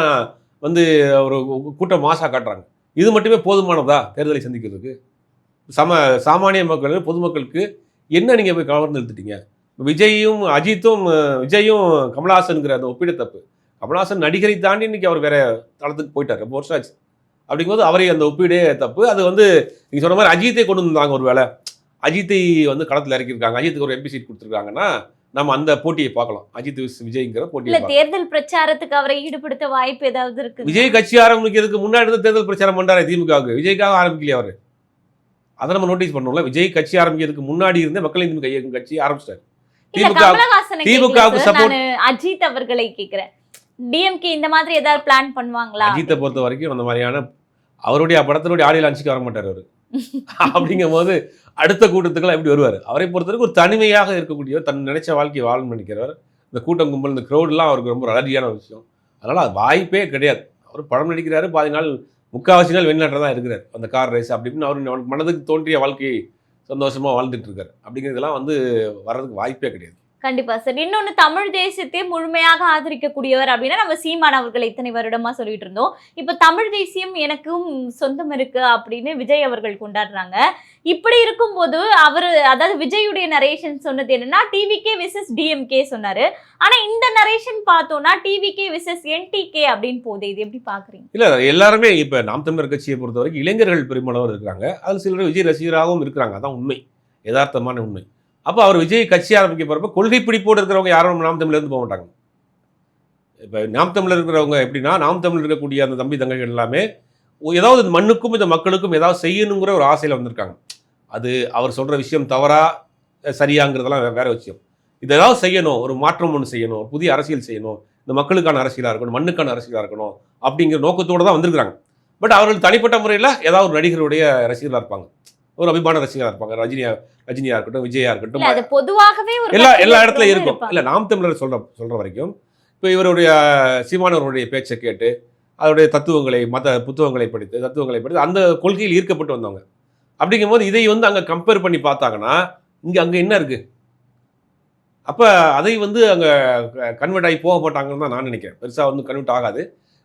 வந்து ஒரு கூட்டம் மாசாக காட்டுறாங்க. இது மட்டுமே போதுமானதா தேர்தலை சந்திக்கிறதுக்கு? சம சாமானிய மக்கள் பொதுமக்களுக்கு என்ன நீங்கள் போய் கவர்ந்து எழுத்துட்டீங்க விஜயும் அஜித்தும் விஜயும் கமலஹாசனுங்கிற அந்த ஒப்பீடு தப்பு. கமலஹாசன் நடிகரை தாண்டி இன்னைக்கு அவர் வேற தளத்துக்கு போயிட்டார். ரொம்ப வருஷம் ஆச்சு. அப்படிங்கும்போது அவரை அந்த ஒப்பீடே தப்பு. அது வந்து நீங்கள் சொன்ன மாதிரி அஜித்தை கொண்டு வந்தாங்க ஒரு வேளை. அஜித்தை வந்து களத்தில் இறக்கியிருக்காங்க. அஜித்துக்கு ஒரு எம்பி சீட் கொடுத்துருக்காங்கன்னா நம்ம அந்த போட்டியை பார்க்கலாம். அஜித் விஜய்ங்கிற பார்க்கலாம். தேர்தல் பிரச்சாரத்துக்கு அவரை ஈடுபடுத்த வாய்ப்பு ஏதாவது இருக்கு விஜய் கட்சி ஆரம்பிக்கிறதுக்கு முன்னாடி இருந்து தேர்தல் பிரச்சாரம் பண்றாரு திமுகவுக்கு. விஜய்க்காக ஆரம்பிக்கலையா அவரு? அதை நம்ம நோட்டீஸ் பண்ணோம்ல விஜய் கட்சி ஆரம்பிக்கிறதுக்கு முன்னாடி இருந்தே மக்கள் நீதி மய்யம் இயக்கம் கட்சி ஆரம்பிச்சிட்டாரு. திமுக திமுகவுக்கு நானு அஜித் அவர்களை கேக்குறேன் டிஎம்கே இந்த மாதிரி ஏதாவது பிளான் பண்ணுவாங்களா? அஜித்தை பொறுத்த வரைக்கும் அந்த மாதிரியான அவருடைய படத்தினுடைய ஆடியோ லான்ச்சுக்கு வர மாட்டார் அவர். அப்படிங்கும் போது அடுத்த கூட்டத்துக்கெல்லாம் எப்படி வருவார்? அவரை பொறுத்தவரைக்கும் ஒரு தனிமையாக இருக்கக்கூடியவர் தன் நினைச்ச வாழ்க்கையை வாழ நினைக்கிறவர். இந்த கூட்டம் கும்பல் இந்த க்ரௌட்லாம் அவருக்கு ரொம்ப அலர்ஜியான விஷயம். அதனால் அது வாய்ப்பே கிடையாது. அவர் படம் நடிக்கிறாரு பாதி நாள் முக்காவாசி நாள் வெளிநாட்டில் தான் இருக்கிறார். அந்த கார் ரேஸ் அப்படி இப்படின்னு அவர் மனதுக்கு தோன்றிய வாழ்க்கையை சந்தோஷமாக வாழ்ந்துட்டு இருக்காரு. அப்படிங்கிறதெல்லாம் வந்து வர்றதுக்கு வாய்ப்பே கிடையாது. கண்டிப்பா சார். இன்னொன்னு தமிழ் தேசியத்தை முழுமையாக ஆதரிக்கக்கூடியவர் அப்படின்னா நம்ம சீமான் அவர்களை இத்தனை வருடமா சொல்லிட்டு இருந்தோம். இப்ப தமிழ் தேசியம் எனக்கும் சொந்தம் இருக்கு அப்படின்னு விஜய் அவர்கள் கொண்டாடுறாங்க. இப்படி இருக்கும்போது அவர் அதாவது விஜயுடைய நரேஷன் சொன்னது என்னன்னா டிவிகே விசஸ் டிஎம்கே சொன்னாரு. ஆனா இந்த நரேஷன் பார்த்தோம்னா டிவிகே விசஸ் என்டிகே அப்படின்னு போதே இது எப்படி பாக்குறீங்க? இல்லை எல்லாருமே இப்போ நாம் தமிழர் கட்சியை பொறுத்த வரைக்கும் இளைஞர்கள் பெருமளவு இருக்கிறாங்க. அது சிலர் விஜய் ரசிகராகவும் இருக்கிறாங்க. அதான் உண்மை. யதார்த்தமான உண்மை. அப்போ அவர் விஜய் கட்சி ஆரம்பிக்க போகிறப்ப கொள்கை பிடிப்போடு இருக்கிறவங்க யாரும் நாம் தமிழ்லேருந்து போக மாட்டாங்க. இப்போ நாம் தமிழர் இருக்கிறவங்க எப்படின்னா நாம் தமிழ் இருக்கக்கூடிய அந்த தம்பி தங்கைகள் எல்லாமே ஏதாவது இந்த மண்ணுக்கும் இந்த மக்களுக்கும் ஏதாவது செய்யணுங்கிற ஒரு ஆசையில் வந்திருக்காங்க. அது அவர் சொல்கிற விஷயம் தவறா சரியாங்கிறதெல்லாம் வேற விஷயம். இது ஏதாவது செய்யணும் ஒரு மாற்றம் ஒன்று செய்யணும் புதிய அரசியல் செய்யணும் இந்த மக்களுக்கான அரசியலாக இருக்கணும் மண்ணுக்கான அரசியலாக இருக்கணும் அப்படிங்கிற நோக்கத்தோடு தான் வந்திருக்கிறாங்க. பட் அவர்கள் தனிப்பட்ட முறையில் ஏதாவது ஒரு நடிகருடைய ரசிகர்களாக இருப்பாங்க. ஒரு அபிமான ரசிகராக இருப்பாங்க. ரஜினியா ரஜினியா இருக்கட்டும் விஜயா இருக்கட்டும் அது பொதுவாகவே எல்லா எல்லா இடத்துலையும் இருக்கிறவங்க இருக்கும். இல்லை நாம் தமிழர் சொல்ற சொல்ற வரைக்கும் இப்போ இவருடைய சீமானவருடைய பேச்சை கேட்டு அவருடைய தத்துவங்களை மத புத்தகங்களை படித்து தத்துவங்களை படித்து அந்த கொள்கையில் ஈர்க்கப்பட்டு வந்தவங்க. அப்படிங்கும்போது இதை வந்து அங்கே கம்பேர் பண்ணி பார்த்தாங்கன்னா இங்கே அங்கே என்ன இருக்கு? அப்போ அதை வந்து அங்கே கன்வெர்ட் ஆகி போக மாட்டாங்கன்னு தான் நான் நினைக்கிறேன். பெருசாக வந்து கன்வெர்ட் ஆகாது.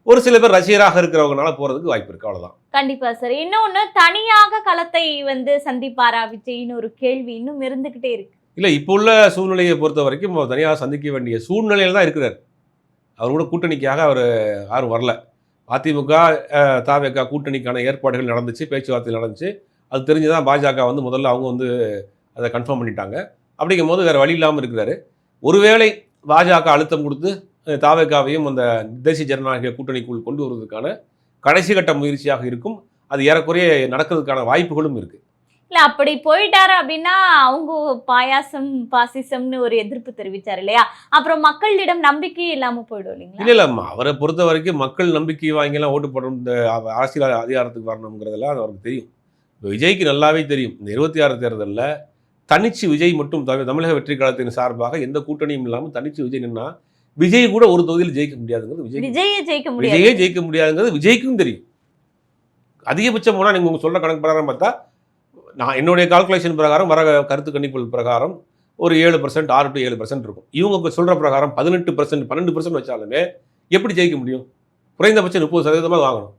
ஒரு சில பேர் ரசிகராக இருக்கிறவங்கனால போகிறதுக்கு வாய்ப்பு இருக்குது அவ்வளோதான் கண்டிப்பா சார் இன்னொன்னு தனியாக களத்தை வந்து சந்திப்பாரா விஜய்னு ஒரு கேள்வி இன்னும் இருந்துகிட்டே இருக்கு. இல்லை இப்போ உள்ள சூழ்நிலையை பொறுத்த வரைக்கும் தனியாக சந்திக்க வேண்டிய சூழ்நிலையில் தான் இருக்கிறார். அவர் கூட கூட்டணிக்காக அவர் யாரும் வரல. அதிமுக அஹ், தாவேகா கூட்டணிக்கான ஏற்பாடுகள் நடந்துச்சு பேச்சுவார்த்தை நடந்துச்சு. அது தெரிஞ்சு தான் பாஜக வந்து முதல்ல அவங்க வந்து அதை கன்ஃபார்ம் பண்ணிட்டாங்க. அப்படிங்கும்போது வேறு வழி இல்லாமல் இருக்கிறாரு. ஒருவேளை பாஜக அழுத்தம் கொடுத்து அஹ், தாவேகாவையும் அந்த தேசிய ஜனநாயக கூட்டணிக்குள் கொண்டு வருவதற்கான கடைசி கட்ட முயற்சியாக இருக்கும். அது ஏறக்குறைய நடக்கிறதுக்கான வாய்ப்புகளும் இருக்குது இல்ல அப்படி போயிட்டாரு அப்படின்னா அவங்க பாயாசம் பாசிசம்னு ஒரு எதிர்ப்பு தெரிவிச்சாரு இல்லையா? அப்புறம் மக்களிடம் நம்பிக்கையே இல்லாம போயிடும் இல்லைங்களா? இல்லை இல்லை அவரை பொறுத்த வரைக்கும் மக்கள் நம்பிக்கை வாங்கிலாம் ஓட்டு போடணும் இந்த அரசியல் அதிகாரத்துக்கு வரணுங்கிறதெல்லாம் அது அவருக்கு தெரியும். விஜய்க்கு நல்லாவே தெரியும். இந்த இருபத்தி ஆறு தேர்தலில் தனிச்சு விஜய் மட்டும் தமிழ் தமிழக வெற்றி கழகத்தின் சார்பாக எந்த கூட்டணியும் இல்லாமல் தனிச்சு விஜய் நின்னா விஜய் கூட ஒரு தொகுதியில் ஜெயிக்க முடியாதுங்கிறது விஜய் விஜயை ஜெயிக்க முடியாது. விஜயே ஜெயிக்க முடியாதுங்கிறது விஜய்க்கும் தெரியும். அதிகபட்சம் போனால் நீங்கள் உங்கள் சொல்கிற கணக்கு பிரகாரம் பார்த்தா நான் என்னுடைய கால்குலேஷன் பிரகாரம் வர கருத்து கணிப்புகள் பிரகாரம் ஒரு ஏழு பர்சன்ட் ஆறு டு ஏழு பர்சன்ட் இருக்கும். இவங்க சொல்கிற பிரகாரம் பதினெட்டு பர்சன்ட் பன்னெண்டு பர்சன்ட் வச்சாலுமே எப்படி ஜெயிக்க முடியும்? குறைந்தபட்சம் முப்பது சதவீதமாக வாங்கணும்.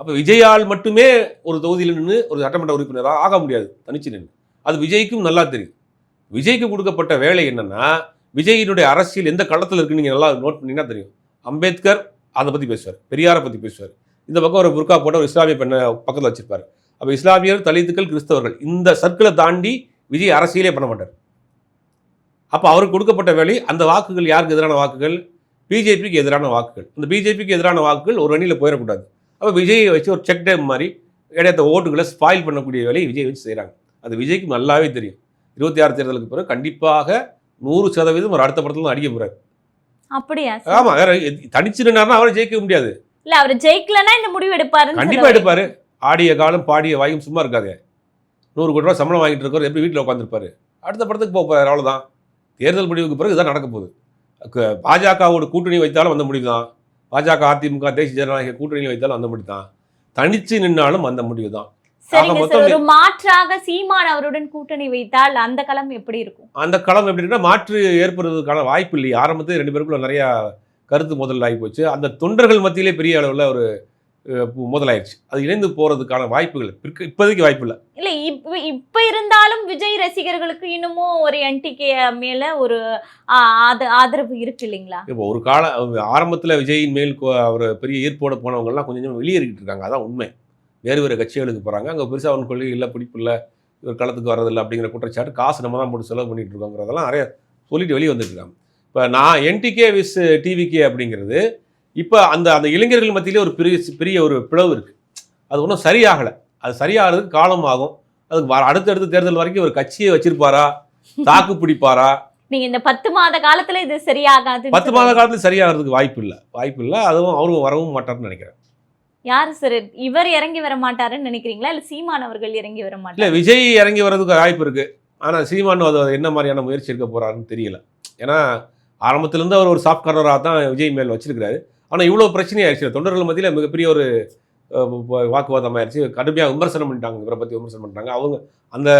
அப்போ விஜயால் மட்டுமே ஒரு தொகுதியில் நின்று ஒரு சட்டமன்ற உறுப்பினராக ஆக முடியாது தனிச்சு நின்று அது விஜய்க்கும் நல்லா தெரியும். விஜய்க்கு கொடுக்கப்பட்ட வேலை என்னன்னா விஜயினுடைய அரசியல் எந்த களத்தில் இருக்குன்னு நீங்கள் நல்லா நோட் பண்ணிங்கன்னா தெரியும். அம்பேத்கர் அதை பற்றி பேசுவார். பெரியாரை பற்றி பேசுவார். இந்த பக்கம் ஒரு புர்கா போட்ட ஒரு இஸ்லாமிய பெண்ணை பக்கத்தில் வச்சிருப்பார். அப்போ இஸ்லாமியர் தலித்துக்கள் கிறிஸ்தவர்கள் இந்த சர்க்கிளை தாண்டி விஜய் அரசியலே பண்ண மாட்டார். அப்போ அவருக்கு கொடுக்கப்பட்ட வேலை அந்த வாக்குகள் யாருக்கு எதிரான வாக்குகள்? பிஜேபிக்கு எதிரான வாக்குகள். இந்த பிஜேபிக்கு எதிரான வாக்குகள் ஒரு அணியில் போயிடக்கூடாது. அப்போ விஜயை வச்சு ஒரு செக் டேம் மாதிரி இடையத்த ஓட்டுகளை ஸ்பாயில் பண்ணக்கூடிய வேலையை விஜய் வச்சு செய்கிறாங்க அது விஜய்க்கு நல்லாவே தெரியும். இருபத்தி ஆறு தேர்தலுக்கு பிறகு கண்டிப்பாக நூறு சதவீதம் ஒரு அடுத்த படத்துல அடிக்க போறாரு. அப்படியா? ஆமா வேற தனிச்சு நின்னாருன்னா அவரை ஜெயிக்க முடியாது. இல்ல அவர் ஜெயிக்கலன்னா இந்த முடிவு எடுப்பாருன்னு கண்டிப்பா எடுப்பாரு. ஆடிய காலம் பாடிய வாயும் சும்மா இருக்காது. நூறு கோடி ரூபா சம்பளம் வாங்கிட்டு இருக்கவர் எப்படி வீட்டில் உட்காந்துருப்பாரு அடுத்த படத்துக்கு போக போறாரு அவ்வளவுதான். தேர்தல் முடிவுக்கு பிறகு இதான் நடக்க போகுது. பாஜகவோட கூட்டணி வைத்தாலும் அந்த முடிவு தான் பாஜக அதிமுக தேசிய ஜனநாயக கூட்டணி வைத்தாலும் அந்த முடிவு தான் தனிச்சு நின்னாலும் அந்த முடிவு தான் சரிங்க சார். ஒரு மாற்றாக சீமான் அவருடன் கூட்டணி வைத்தால் அந்த களம் எப்படி இருக்கும்? அந்த களம் எப்படின்னா மாற்று ஏற்படுறதுக்கான வாய்ப்பு இல்லையே ஆரம்பத்தில் ரெண்டு பேருக்குள்ள நிறைய கருத்து முதல் ஆகி போச்சு. அந்த தொண்டர்கள் மத்தியிலே பெரிய அளவில் ஒரு முதலாயிருச்சு. அது இணைந்து போறதுக்கான வாய்ப்புகள் இப்போதைக்கு வாய்ப்பு இல்லை. இல்ல இப்ப இப்ப இருந்தாலும் விஜய் ரசிகர்களுக்கு இன்னமும் ஒரு என்டிகே மேல ஒரு ஆத- ஆதரவு இருக்கு இல்லைங்களா? இப்போ ஒரு கால ஆரம்பத்தில் விஜயின் மேல் அவர் பெரிய ஈர்ப்போட போனவங்கலாம் கொஞ்சம் கொஞ்சம் வெளியேறிக்கிட்டு இருக்காங்க. அதான் உண்மை. வேறு வேறு கட்சிகளுக்கு போகிறாங்க அங்கே பெருசாக அவன் கொள்கை இல்லை பிடிப்பு இல்லை இவர் களத்துக்கு வரதில்லை அப்படிங்கிற குற்றச்சாட்டு காசு நம்ம தான் போட்டு செலவு பண்ணிட்டு இருக்கோங்கிறதெல்லாம் நிறைய சொல்லிட்டு வெளியே வந்துருக்காங்க இப்போ நான் என்டிகே விஸ் டிவிகே அப்படிங்கிறது இப்போ அந்த அந்த இளைஞர்கள் மத்தியிலே ஒரு பெரிய பெரிய ஒரு பிளவு இருக்குது அது ஒன்றும் சரியாகலை. அது சரியாகிறதுக்கு காலம் ஆகும். அதுக்கு வர- அடுத்தடுத்த தேர்தல் வரைக்கும் ஒரு கட்சியை வச்சிருப்பாரா? தாக்கு பிடிப்பாரா? நீங்க இந்த பத்து மாத காலத்துல இது சரியாகாது பத்து மாத காலத்துல சரியாகிறதுக்கு வாய்ப்பு இல்லை. வாய்ப்பு இல்லை. அதுவும் அவரும் வரவும் மாட்டார்னு நினைக்கிறேன். யாரு சார் இவர் இறங்கி வர மாட்டாருன்னு நினைக்கிறீங்களா? இல்ல சீமான் அவர்கள் இறங்கி வர இல்லை மாட்டாரு விஜய் இறங்கி வர்றதுக்கு வாய்ப்பு இருக்கு. ஆனால் சீமான் அது என்ன மாதிரியான முயற்சி எடுக்க போறாருன்னு தெரியல. ஏன்னா ஆரம்பத்திலேருந்து அவர் ஒரு சாஃப்ட் கார்னராக தான் விஜய் மேல் வச்சிருக்கிறாரு. ஆனால் இவ்வளோ பிரச்சனையாயிருச்சு. தொண்டர்கள் மத்தியில் மிகப்பெரிய ஒரு வாக்குவாதம் ஆயிடுச்சு கடுமையாக விமர்சனம் பண்ணிட்டாங்க. இவரை பற்றி விமர்சனம் பண்ணிட்டாங்க. அவங்க அந்த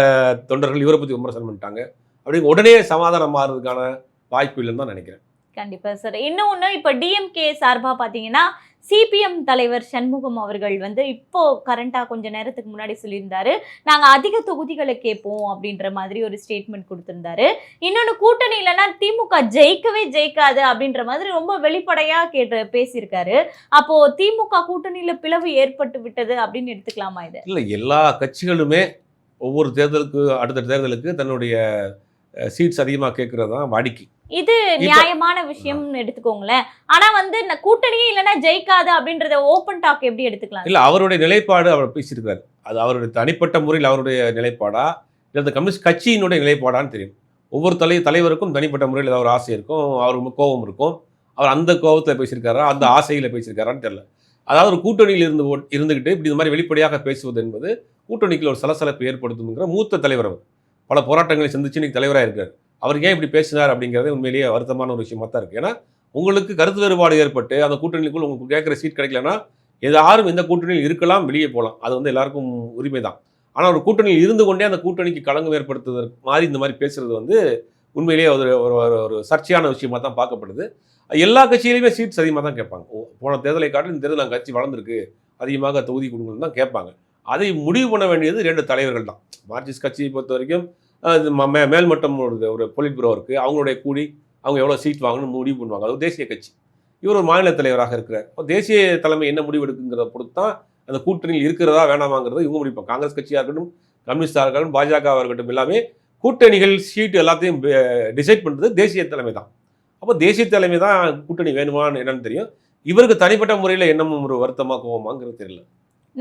தொண்டர்கள் இவரை பற்றி விமர்சனம் பண்ணிட்டாங்க. அப்படி உடனே சமாதானம் மாறுறதுக்கான வாய்ப்பு இல்லைன்னு தான் நினைக்கிறேன். கண்டிப்பா சார் இன்னொன்னு இப்ப டிஎம்கே சார்பா பாத்தீங்கன்னா சிபிஎம் தலைவர் சண்முகம் அவர்கள் வந்து இப்போ கரண்டாக கொஞ்ச நேரத்துக்கு முன்னாடி சொல்லியிருந்தாரு நாங்கள் அதிக தொகுதிகளை கேட்போம் அப்படின்ற மாதிரி ஒரு ஸ்டேட்மெண்ட் கொடுத்துருந்தாரு. இன்னொன்று கூட்டணி இல்லைன்னா திமுக ஜெயிக்கவே ஜெயிக்காது அப்படின்ற மாதிரி ரொம்ப வெளிப்படையாக கேட்டு பேசியிருக்காரு. அப்போ திமுக கூட்டணியில் பிளவு ஏற்பட்டு விட்டது அப்படின்னு எடுத்துக்கலாமா இது? இல்லை எல்லா கட்சிகளுமே ஒவ்வொரு தேர்தலுக்கு அடுத்த தேர்தலுக்கு தன்னுடைய சீட்ஸ் அதிகமாக கேட்குறது தான் வாடிக்கை. இது நியாயமான விஷயம்னு எடுத்துக்கோங்களேன். ஆனா வந்து கூட்டணியே இல்லைன்னா ஜெயிக்காது அப்படின்றத ஓப்பன் டாக் எப்படி எடுத்துக்கலாம்? இல்லை அவருடைய நிலைப்பாடு அவர் பேசியிருக்காரு அது அவருடைய தனிப்பட்ட முறையில் அவருடைய நிலைப்பாடா? இல்லை அந்த கம்யூனிஸ்ட் கட்சியினுடைய நிலைப்பாடான்னு தெரியும். ஒவ்வொரு தலை தலைவருக்கும் தனிப்பட்ட முறையில் ஏதாவது ஒரு ஆசை இருக்கும் அவருக்கு கோபம் இருக்கும். அவர் அந்த கோபத்தில் பேசியிருக்காரா? அந்த ஆசையில் பேசியிருக்காரான்னு தெரியல. அதாவது ஒரு கூட்டணியில் இருந்து இருந்துக்கிட்டு இப்படி இந்த மாதிரி வெளிப்படையாக பேசுவது என்பது கூட்டணிக்குள்ள ஒரு சலசலப்பை ஏற்படுத்துங்கிற மூத்த தலைவர் அவர். பல போராட்டங்களை சந்திச்சு இன்னைக்கு தலைவராக இருக்கார் அவர் ஏன் இப்படி பேசினார் அப்படிங்கிறது உண்மையிலேயே வருத்தமான ஒரு விஷயமா தான் இருக்குது ஏன்னா உங்களுக்கு கருத்து வேறுபாடு ஏற்பட்டு அந்த கூட்டணிக்குள் உங்களுக்கு கேட்குற சீட் கிடைக்கலன்னா யாரும் எந்த கூட்டணியில் இருக்கலாம் வெளியே போகலாம் அது வந்து எல்லாருக்கும் உரிமை தான். ஆனால் ஒரு கூட்டணியில் இருந்து கொண்டே அந்த கூட்டணிக்கு களங்கம் ஏற்படுத்துவதற்கு மாதிரி இந்த மாதிரி பேசுறது வந்து உண்மையிலேயே ஒரு ஒரு ஒரு- சர்ச்சையான விஷயமாக தான் பார்க்கப்படுது. எல்லா கட்சியிலையுமே சீட்ஸ் அதிகமாக தான் கேட்பாங்க. போன தேர்தலை காட்டிலும் இந்த தேர்தல் நாங்கள் கட்சி வளர்ந்துருக்கு. அதிகமாக தொகுதி கொடுங்கன்னு தான் கேட்பாங்க. அதை முடிவு பண்ண வேண்டியது ரெண்டு தலைவர்கள் தான். மார்க்சிஸ்ட் கட்சியை பொறுத்த வரைக்கும் ம- மே- மேல்மட்டம் ஒரு பொலிட் பியூரோ இருக்குது அவங்களுடைய கூடி அவங்க எவ்வளோ சீட் வாங்கணும்னு முடிவு பண்ணுவாங்க. அது தேசிய கட்சி. இவர் ஒரு மாநில தலைவராக இருக்கிறார். அப்ப தேசிய தலைமை என்ன முடிவு எடுக்குங்கிறத பொறுத்து தான் அந்த கூட்டணியில் இருக்கிறதா வேணாமாங்கிறத இவங்க முடிப்பாங்க காங்கிரஸ் கட்சியாக இருக்கட்டும் கம்யூனிஸ்டாக இருக்கட்டும் பாஜகவாக இருக்கட்டும் எல்லாமே கூட்டணிகள் சீட்டு எல்லாத்தையும் டிசைட் பண்ணுறது தேசிய தலைமை தான். அப்போ தேசிய தலைமை தான் கூட்டணி வேணுமான்னு என்னன்னு தெரியும். இவருக்கு தனிப்பட்ட முறையில் என்னமும் ஒரு வருத்தமாக கோவமாங்கிறது தெரியல.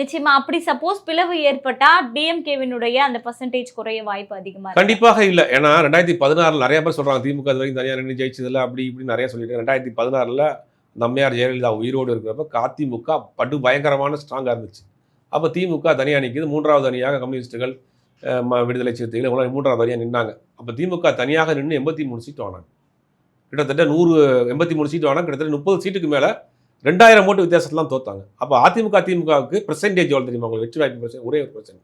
நிச்சயமா அப்படி சப்போஸ் பிளவு ஏற்பட்டா டிஎம்கேவினுடைய அந்த பர்சன்டேஜ் குறைய வாய்ப்பு அதிகமா கண்டிப்பாக இல்லை. ஏன்னா ரெண்டாயிரத்தி பதினாறில் நிறைய பேர் சொல்கிறாங்க திமுக இது வரைக்கும் தனியார் நின்று ஜெயிச்சதுல அப்படி இப்படி நிறைய சொல்லிட்டு ரெண்டாயிரத்தி பதினாறில் நம்மையார் ஜெயலலிதா உயிரோடு இருக்கிறப்ப அதிமுக படு பயங்கரமான ஸ்ட்ராங்காக இருந்துச்சு. அப்போ திமுக தனியாக நிற்கிது மூன்றாவது அணியாக கம்யூனிஸ்ட்டுகள் விடுதலை சிறுத்தைகள் இவங்களாம் மூன்றாவது அணியாக நின்னாங்க. அப்போ திமுக தனியாக நின்று எண்பத்தி மூணு சீட் வாங்கினாங்க. கிட்டத்தட்ட நூறு எண்பத்தி மூணு சீட் வாங்கினா கிட்டத்தட்ட முப்பது சீட்டுக்கு மேலே ரெண்டாயிரம் ஓட்டு வித்தியாசத்தெல்லாம் தோத்தாங்க. அப்போ அதிமுக திமுகவுக்கு பெர்சன்டேஜ் எவ்வளோ தெரியுமா உங்களுக்கு? வெற்றி வாய்ப்பு ஒரே ஒரு பிரச்சனை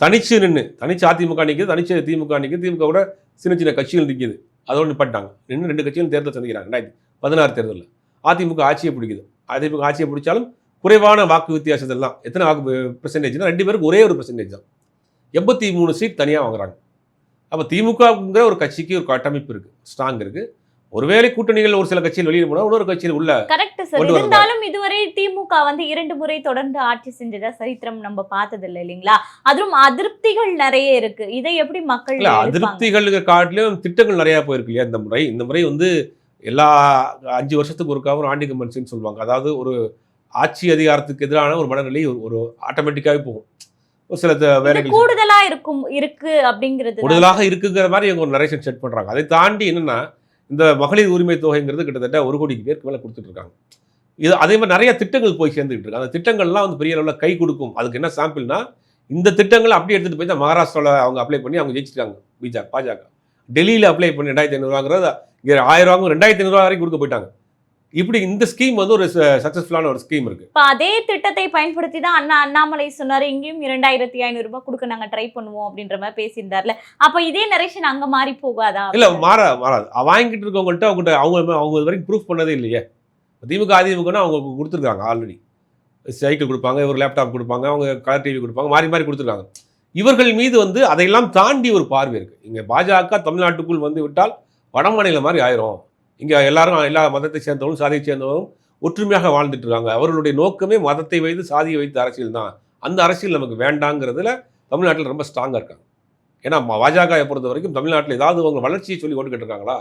தனிச்சு நின்று தனிச்சு அதிமுக நிற்குது தனிச்சு திமுக நிற்குது திமுக கூட சின்ன சின்ன கட்சிகள் நிற்கிது அதோடு நிப்பாட்டாங்க நின்று ரெண்டு கட்சிகளும் தேர்தல் சந்திக்கிறாங்க. ரெண்டாயிரத்தி பதினாறு தேர்தலில். அதிமுக ஆட்சியை பிடிக்குது. அதிமுக ஆட்சியை பிடிச்சாலும் குறைவான வாக்கு வித்தியாசத்தெல்லாம் எத்தனை வாக்கு பெர்சன்டேஜ்னா ரெண்டு பேருக்கு ஒரே ஒரு பெர்சன்டேஜ் தான். எண்பத்தி மூணு சீட் தனியாக வாங்குறாங்க. அப்போ திமுகங்கிற ஒரு கட்சிக்கு ஒரு கட்டமைப்பு இருக்குது ஸ்ட்ராங் இருக்குது ஒருவேளை கூட்டணிகள் ஒரு சில கட்சிகள் வெளியே போனால் இன்னொரு கட்சியில் உள்ள கரெக்ட் சார். இருந்தாலும் இதுவரை திமுக வந்து இரண்டு முறை தொடர்ந்து ஆட்சி செஞ்சதா சரித்திரம் நம்ம பார்த்தது இல்லை இல்லைங்களா அதுவும் அதிருப்திகள் நிறைய இருக்கு இதை எப்படி மக்கள்? அதிருப்திகள் காட்டிலும் திட்டங்கள் நிறைய போயிருக்கு இல்லையா இந்த முறை இந்த முறை வந்து எல்லா அஞ்சு வருஷத்துக்கு ஒருக்காக ஒரு ஆண்டி கம்பன்சின்னு சொல்லுவாங்க அதாவது ஒரு ஆட்சி அதிகாரத்துக்கு எதிரான ஒரு மனநிலை ஒரு- ஆட்டோமேட்டிக்காகவே போகும் ஒரு சில வேலைகள் கூடுதலா இருக்கும் இருக்கு அப்படிங்கிறது. கூடுதலாக இருக்குங்கிற மாதிரி இவங்க ஒரு நரேஷன் செட் பண்றாங்க அதை தாண்டி என்னன்னா இந்த மகளிர் உரிமை தொகைங்கிறது கிட்டத்தட்ட ஒரு கோடிக்கு பேருக்கு மேலே கொடுத்துட்ருக்காங்க. இது அதே மாதிரி நிறைய திட்டங்கள் போய் சேர்ந்துக்கிட்டு இருக்கு அந்த திட்டங்கள்லாம் வந்து பெரிய அளவில் கை கொடுக்கும். அதுக்கு என்ன சாம்பிள்னா இந்த திட்டங்களை அப்படியே எடுத்துகிட்டு போய் தான் மகாராஷ்டிராவில் அவங்க அப்ளை பண்ணி அவங்க ஜெயிச்சிருக்காங்க பிஜா பாஜக டெல்லியில் அப்ளை பண்ணி ரெண்டாயிரத்தி ஐநூறுவாங்கிறது இங்கே ஆயிரம் ரூபாங்க ரெண்டாயிரத்தி ஐநூறுவா வரைக்கும் கொடுக்க போயிட்டாங்க. இப்படி இந்த ஸ்கீம் வந்து ஒரு சக்ஸஸ்ஃபுல்லான ஒரு ஸ்கீம் இருக்கு. இப்ப அதே திட்டத்தை பயன்படுத்தி தான் அண்ணா அண்ணாமலை சொன்னாரு இங்கேயும் இரண்டாயிரத்தி ஐநூறு ரூபாய் கொடுக்க நாங்க ட்ரை பண்ணுவோம் அப்படின்ற மாதிரி பேசியிருந்தார்ல. அப்ப இதே நரேஷன் அங்க மாறி போகாதா? இல்ல மாற மாறாது வாங்கிட்டு இருக்கவங்கள்ட்ட அவங்ககிட்ட அவங்க அவங்க இது வரைக்கும் ப்ரூஃப் பண்ணதே இல்லையே. திமுக அதிமுகனா அவங்க கொடுத்துருக்காங்க ஆல்ரெடி சைக்கிள் கொடுப்பாங்க ஒரு லேப்டாப் கொடுப்பாங்க அவங்க கலர் டிவி கொடுப்பாங்க மாறி மாறி கொடுத்துருக்காங்க. இவர்கள் மீது வந்து அதையெல்லாம் தாண்டி ஒரு பார்வை இருக்கு. இங்க பாஜக தமிழ்நாட்டுக்குள் வந்து விட்டால் வடமாநில மாதிரி ஆயிரும். இங்கே எல்லாரும் எல்லா மதத்தை சேர்ந்தவங்களும் சாதியை சேர்ந்தவங்களும் ஒற்றுமையாக வாழ்ந்துட்டு இருக்காங்க. அவர்களுடைய நோக்கமே மதத்தை வைத்து சாதியை வைத்து அரசியல் தான். அந்த அரசியல் நமக்கு வேண்டாங்கிறதுல தமிழ்நாட்டில் ரொம்ப ஸ்ட்ராங்காக இருக்காங்க. ஏன்னா பாஜகவை பொறுத்த வரைக்கும் தமிழ்நாட்டில் ஏதாவது அவங்க வளர்ச்சியை சொல்லி ஓட்டு இருக்காங்களா?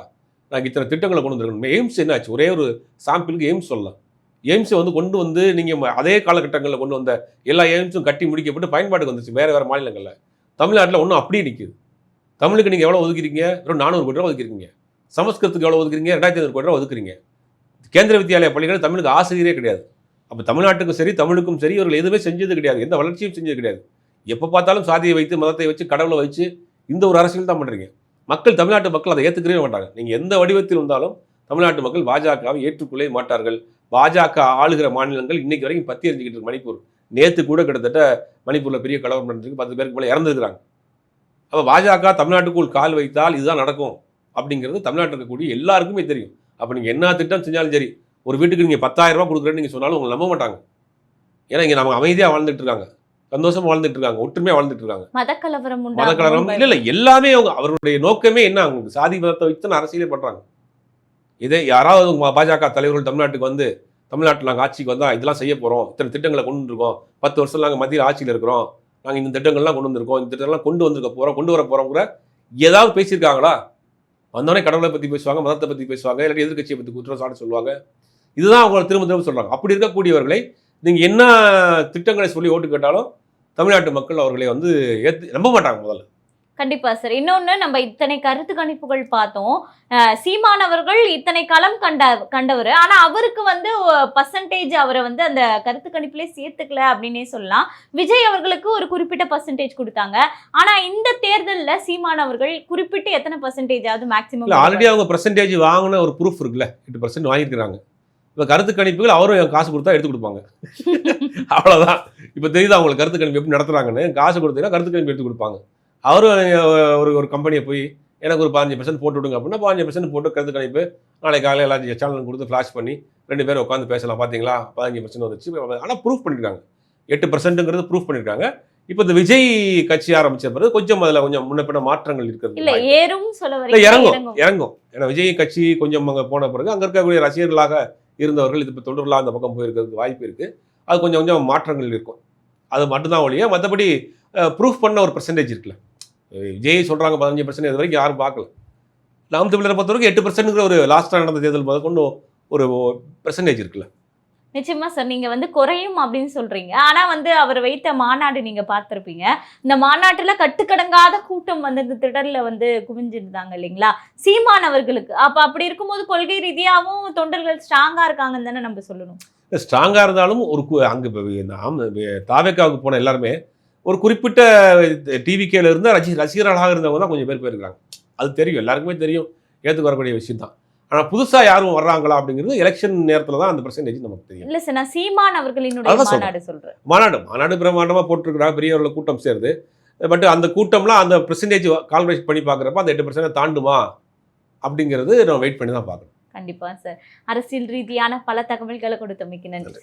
நாங்கள் இத்தனை திட்டங்களை கொண்டு வந்துருக்கணும் எய்ம்ஸ் என்னாச்சு? ஒரே ஒரு சாம்பிளுக்கு எய்ம்ஸ் சொல்லலாம். எய்ம்ஸை வந்து கொண்டு வந்து நீங்கள் அதே காலகட்டங்களில் கொண்டு வந்த எல்லா எய்ம்ஸும் கட்டி முடிக்கப்பட்டு பயன்பாட்டுக்கு வந்துச்சு. வேறு வேறு மாநிலங்களில். தமிழ்நாட்டில் ஒன்றும் அப்படியே நிற்கிது தமிழுக்கு நீங்கள் எவ்வளோ ஒதுக்கிறீங்க வெறும் நானூறு கோடி ரூபா ஒதுக்கிறீங்க சமஸ்கிருதத்துக்கு எவ்வளோ ஒதுக்குறீங்க? ரெண்டாயிரத்தி ஐநூறு கோடி ரூபா ஒதுக்குறீங்க. கேந்திர வித்யாலய பள்ளிகள் தமிழுக்கு ஆசிரியரே கிடையாது. அப்போ தமிழ்நாட்டுக்கும் சரி தமிழுக்கும் சரி இவர்கள் எதுவுமே செஞ்சது கிடையாது. எந்த வளர்ச்சியும் செஞ்சது கிடையாது. எப்போ பார்த்தாலும் சாதியை வைத்து மதத்தை வச்சு கடவுளை வச்சு இந்த ஒரு அரசியல் தான் பண்ணுறீங்க மக்கள் தமிழ்நாட்டு மக்கள் அதை ஏற்றுக்கவே மாட்டாங்க. நீங்கள் எந்த வடிவத்தில் இருந்தாலும் தமிழ்நாட்டு மக்கள் பாஜகவை ஏற்றுக்கொள்ளவே மாட்டார்கள். பாஜக ஆளுகிற மாநிலங்கள் இன்னைக்கு வரைக்கும் பத்தி அறிஞ்சிக்கிட்டு இருக்கு மணிப்பூர். நேற்று கூட கிட்டத்தட்ட மணிப்பூரில் பெரிய கலவரம் நடந்திருக்கு. பத்து பேருக்கு மேலே இறந்துருக்காங்க அப்போ பாஜக தமிழ்நாட்டுக்குள் கால் வைத்தால் இதுதான் நடக்கும். அப்படிங்கிறது தமிழ்நாட்டில் இருக்கக்கூடிய எல்லாருக்குமே தெரியும். அப்போ நீங்கள் என்ன திட்டம் செஞ்சாலும் சரி ஒரு வீட்டுக்கு நீங்கள் பத்தாயிரம் ரூபாய் கொடுக்குறேன்னு நீங்கள் சொன்னாலும் உங்களை நம்ப மாட்டாங்க. ஏன்னா இங்கே நம்ம அமைதியாக வாழ்ந்துட்டு இருக்காங்க. சந்தோஷமா வாழ்ந்துட்டு இருக்காங்க. ஒற்றுமையாக வாழ்ந்துட்டு இருக்காங்க. மதக்கலவரம் மதக்கலவரம் இல்லை இல்லை. எல்லாமே அவங்க அவருடைய நோக்கமே என்ன? அவங்களுக்கு சாதி மதத்தை தான் அரசியலே பண்ணுறாங்க இதே யாராவது பாஜக தலைவர்கள் தமிழ்நாட்டுக்கு வந்து தமிழ்நாட்டில் நாங்கள் ஆட்சிக்கு வந்தால் இதெல்லாம் செய்ய போகிறோம் இத்தனை திட்டங்களை கொண்டு வந்திருக்கோம். பத்து வருஷம் நாங்கள் மத்தியில் ஆட்சியில் இருக்கிறோம். நாங்கள் இந்த திட்டங்கள்லாம் கொண்டு வந்திருக்கோம். இந்த திட்டங்கள்லாம் கொண்டு வந்திருக்க போகிறோம் கொண்டு வர போகிறோங்கிற ஏதாவது பேசியிருக்காங்களா? வந்தோடனே கடவுளை பற்றி பேசுவாங்க மதத்தை பற்றி பேசுவாங்க இல்லாட்டி எதிர்கட்சியை பற்றி குற்றம் சொல்லுவாங்க. இதுதான் அவங்க திரும்ப திரும்ப சொல்கிறாங்க அப்படி இருக்கக்கூடியவர்களை நீங்கள் என்ன திட்டங்களை சொல்லி ஓட்டு கேட்டாலும் தமிழ்நாட்டு மக்கள் அவர்களை வந்து ஏற்று நம்ப மாட்டாங்க முதல்ல. கண்டிப்பா சார் இன்னொன்னு நம்ம இத்தனை கருத்து கணிப்புகள் பார்த்தோம். அஹ் சீமானவர்கள் இத்தனை களம் கண்ட கண்டவர். ஆனா அவருக்கு வந்து பர்சன்டேஜ் அவரை வந்து அந்த கருத்து கணிப்புல சேர்த்துக்கல அப்படின்னே சொல்லலாம். விஜய் அவர்களுக்கு ஒரு குறிப்பிட்ட பர்சன்டேஜ் கொடுத்தாங்க. ஆனா இந்த தேர்தல்ல சீமானவர்கள் குறிப்பிட்டு எத்தனை பர்சன்டேஜாவது மேக்சிமம் ஆல்ரெடி அவங்க பர்சன்டேஜ் வாங்கின ஒரு ப்ரூஃப் இருக்குல்ல. எட்டு பர்சன்ட் வாங்கியிருக்கிறாங்க. இப்போ கருத்து கணிப்புகள் அவரும் காசு கொடுத்தா எடுத்து கொடுப்பாங்க. அவ்வளோதான் இப்போ தெரியுது அவங்களுக்கு கருத்து கணிப்பு எப்படி நடத்துறாங்கன்னு? காசு கொடுத்தீங்கன்னா கருத்து கணிப்பு எடுத்து கொடுப்பாங்க. அவரும் ஒரு ஒரு கம்பெனியை போய் எனக்கு ஒரு பாஞ்சு பர்சன்ட் போட்டு விடுங்க அப்படின்னா பாஞ்சு பர்சன்ட் போட்டு கருத்து கணிப்பு நாளைக்கு காலையில் எல்லா சேனலும் கொடுத்து ஃப்ளாஷ் பண்ணி ரெண்டு பேரும் உட்காந்து பேசலாம் பார்த்தீங்களா பதினஞ்சு பர்சன்ட் வந்துச்சு ஆனால் ப்ரூஃப் பண்ணியிருக்காங்க எட்டு பர்சன்ட்டுங்கிறது ப்ரூஃப் பண்ணியிருக்காங்க இப்போ இந்த விஜய் கட்சி ஆரம்பிச்ச பிறகு கொஞ்சம் அதில் கொஞ்சம் முன்ன பின்ன மாற்றங்கள் இருக்கிறது. இல்ல ஏறும் சொல்ல இறங்கும். இறங்கும். ஏன்னா விஜய் கட்சி கொஞ்சம் அங்கே போன பிறகு அங்கே இருக்கக்கூடிய ரசிகர்களாக இருந்தவர்கள் இது இப்போ தொண்டர்களாக அந்த பக்கம் போயிருக்கிறதுக்கு வாய்ப்பு இருக்குது அது கொஞ்சம் கொஞ்சம் மாற்றங்கள் இருக்கும். அது மட்டும்தான் ஒழிய மற்றபடி ப்ரூஃப் பண்ண ஒரு பர்சன்டேஜ் இருக்குல்ல. விஜய் சொல்கிறாங்க பதினஞ்சு பர்சன்ட் இது வரைக்கும் யாரும் பார்க்கல. நாம் தமிழரை பொறுத்த வரைக்கும் எட்டு பர்சன்ட்ங்கிற ஒரு லாஸ்ட்டாக நடந்த தேர்தல் முதல் கொண்டு ஒரு பர்சன்டேஜ் இருக்குல்ல. நிச்சயமா சார் நீங்க வந்து குறையும் அப்படின்னு சொல்றீங்க. ஆனா வந்து அவர் வைத்த மாநாடு நீங்க பார்த்திருப்பீங்க. இந்த மாநாட்டுல கட்டுக்கடங்காத கூட்டம் வந்து இந்த திடல்ல வந்து குவிஞ்சிருந்தாங்க இல்லைங்களா? சீமான் அவர்களுக்கு. அப்ப அப்படி இருக்கும்போது கொள்கை ரீதியாவும் தொண்டர்கள் ஸ்ட்ராங்கா இருக்காங்கன்னு தானே நம்ம சொல்லணும். ஸ்ட்ராங்காக இருந்தாலும் ஒரு அங்க நாம் தாவேக்காவுக்கு போன எல்லாருமே ஒரு குறிப்பிட்ட டிவிக்கேல இருந்த ரசி ரசிகர்களாக இருந்தவங்க தான் கொஞ்சம் பேர் போயிருக்காங்க. அது தெரியும். எல்லாருக்குமே தெரியும். ஏற்றுக்கு வரக்கூடிய விஷயம் தான். ஆனால் புதுசாக யாரும் வர்றாங்களா அப்படிங்கிறது எலெக்ஷன் நேரத்தில் தான் அந்த பர்சன்டேஜ் நமக்கு தெரியும். இல்ல சார் நான் சீமான் அவர்களினுடைய. மாநாடு சொல்றேன். மாநாடு மாநாடு பிரமாண்டமாக போட்டிருக்கிறாங்க. பெரியவர்களை கூட்டம் சேருது பட் அந்த கூட்டம்லாம் அந்த பர்சன்டேஜ் கால்குலேட் பண்ணி பார்க்குறப்ப அந்த எட்டு பர்சன்ட் தாண்டுமா அப்படிங்கிறது நம்ம வெயிட் பண்ணி தான் பார்க்கணும் கண்டிப்பா சார். அரசியல் ரீதியான பல தகவல்களை கொடுத்தமைக்கு நன்றி.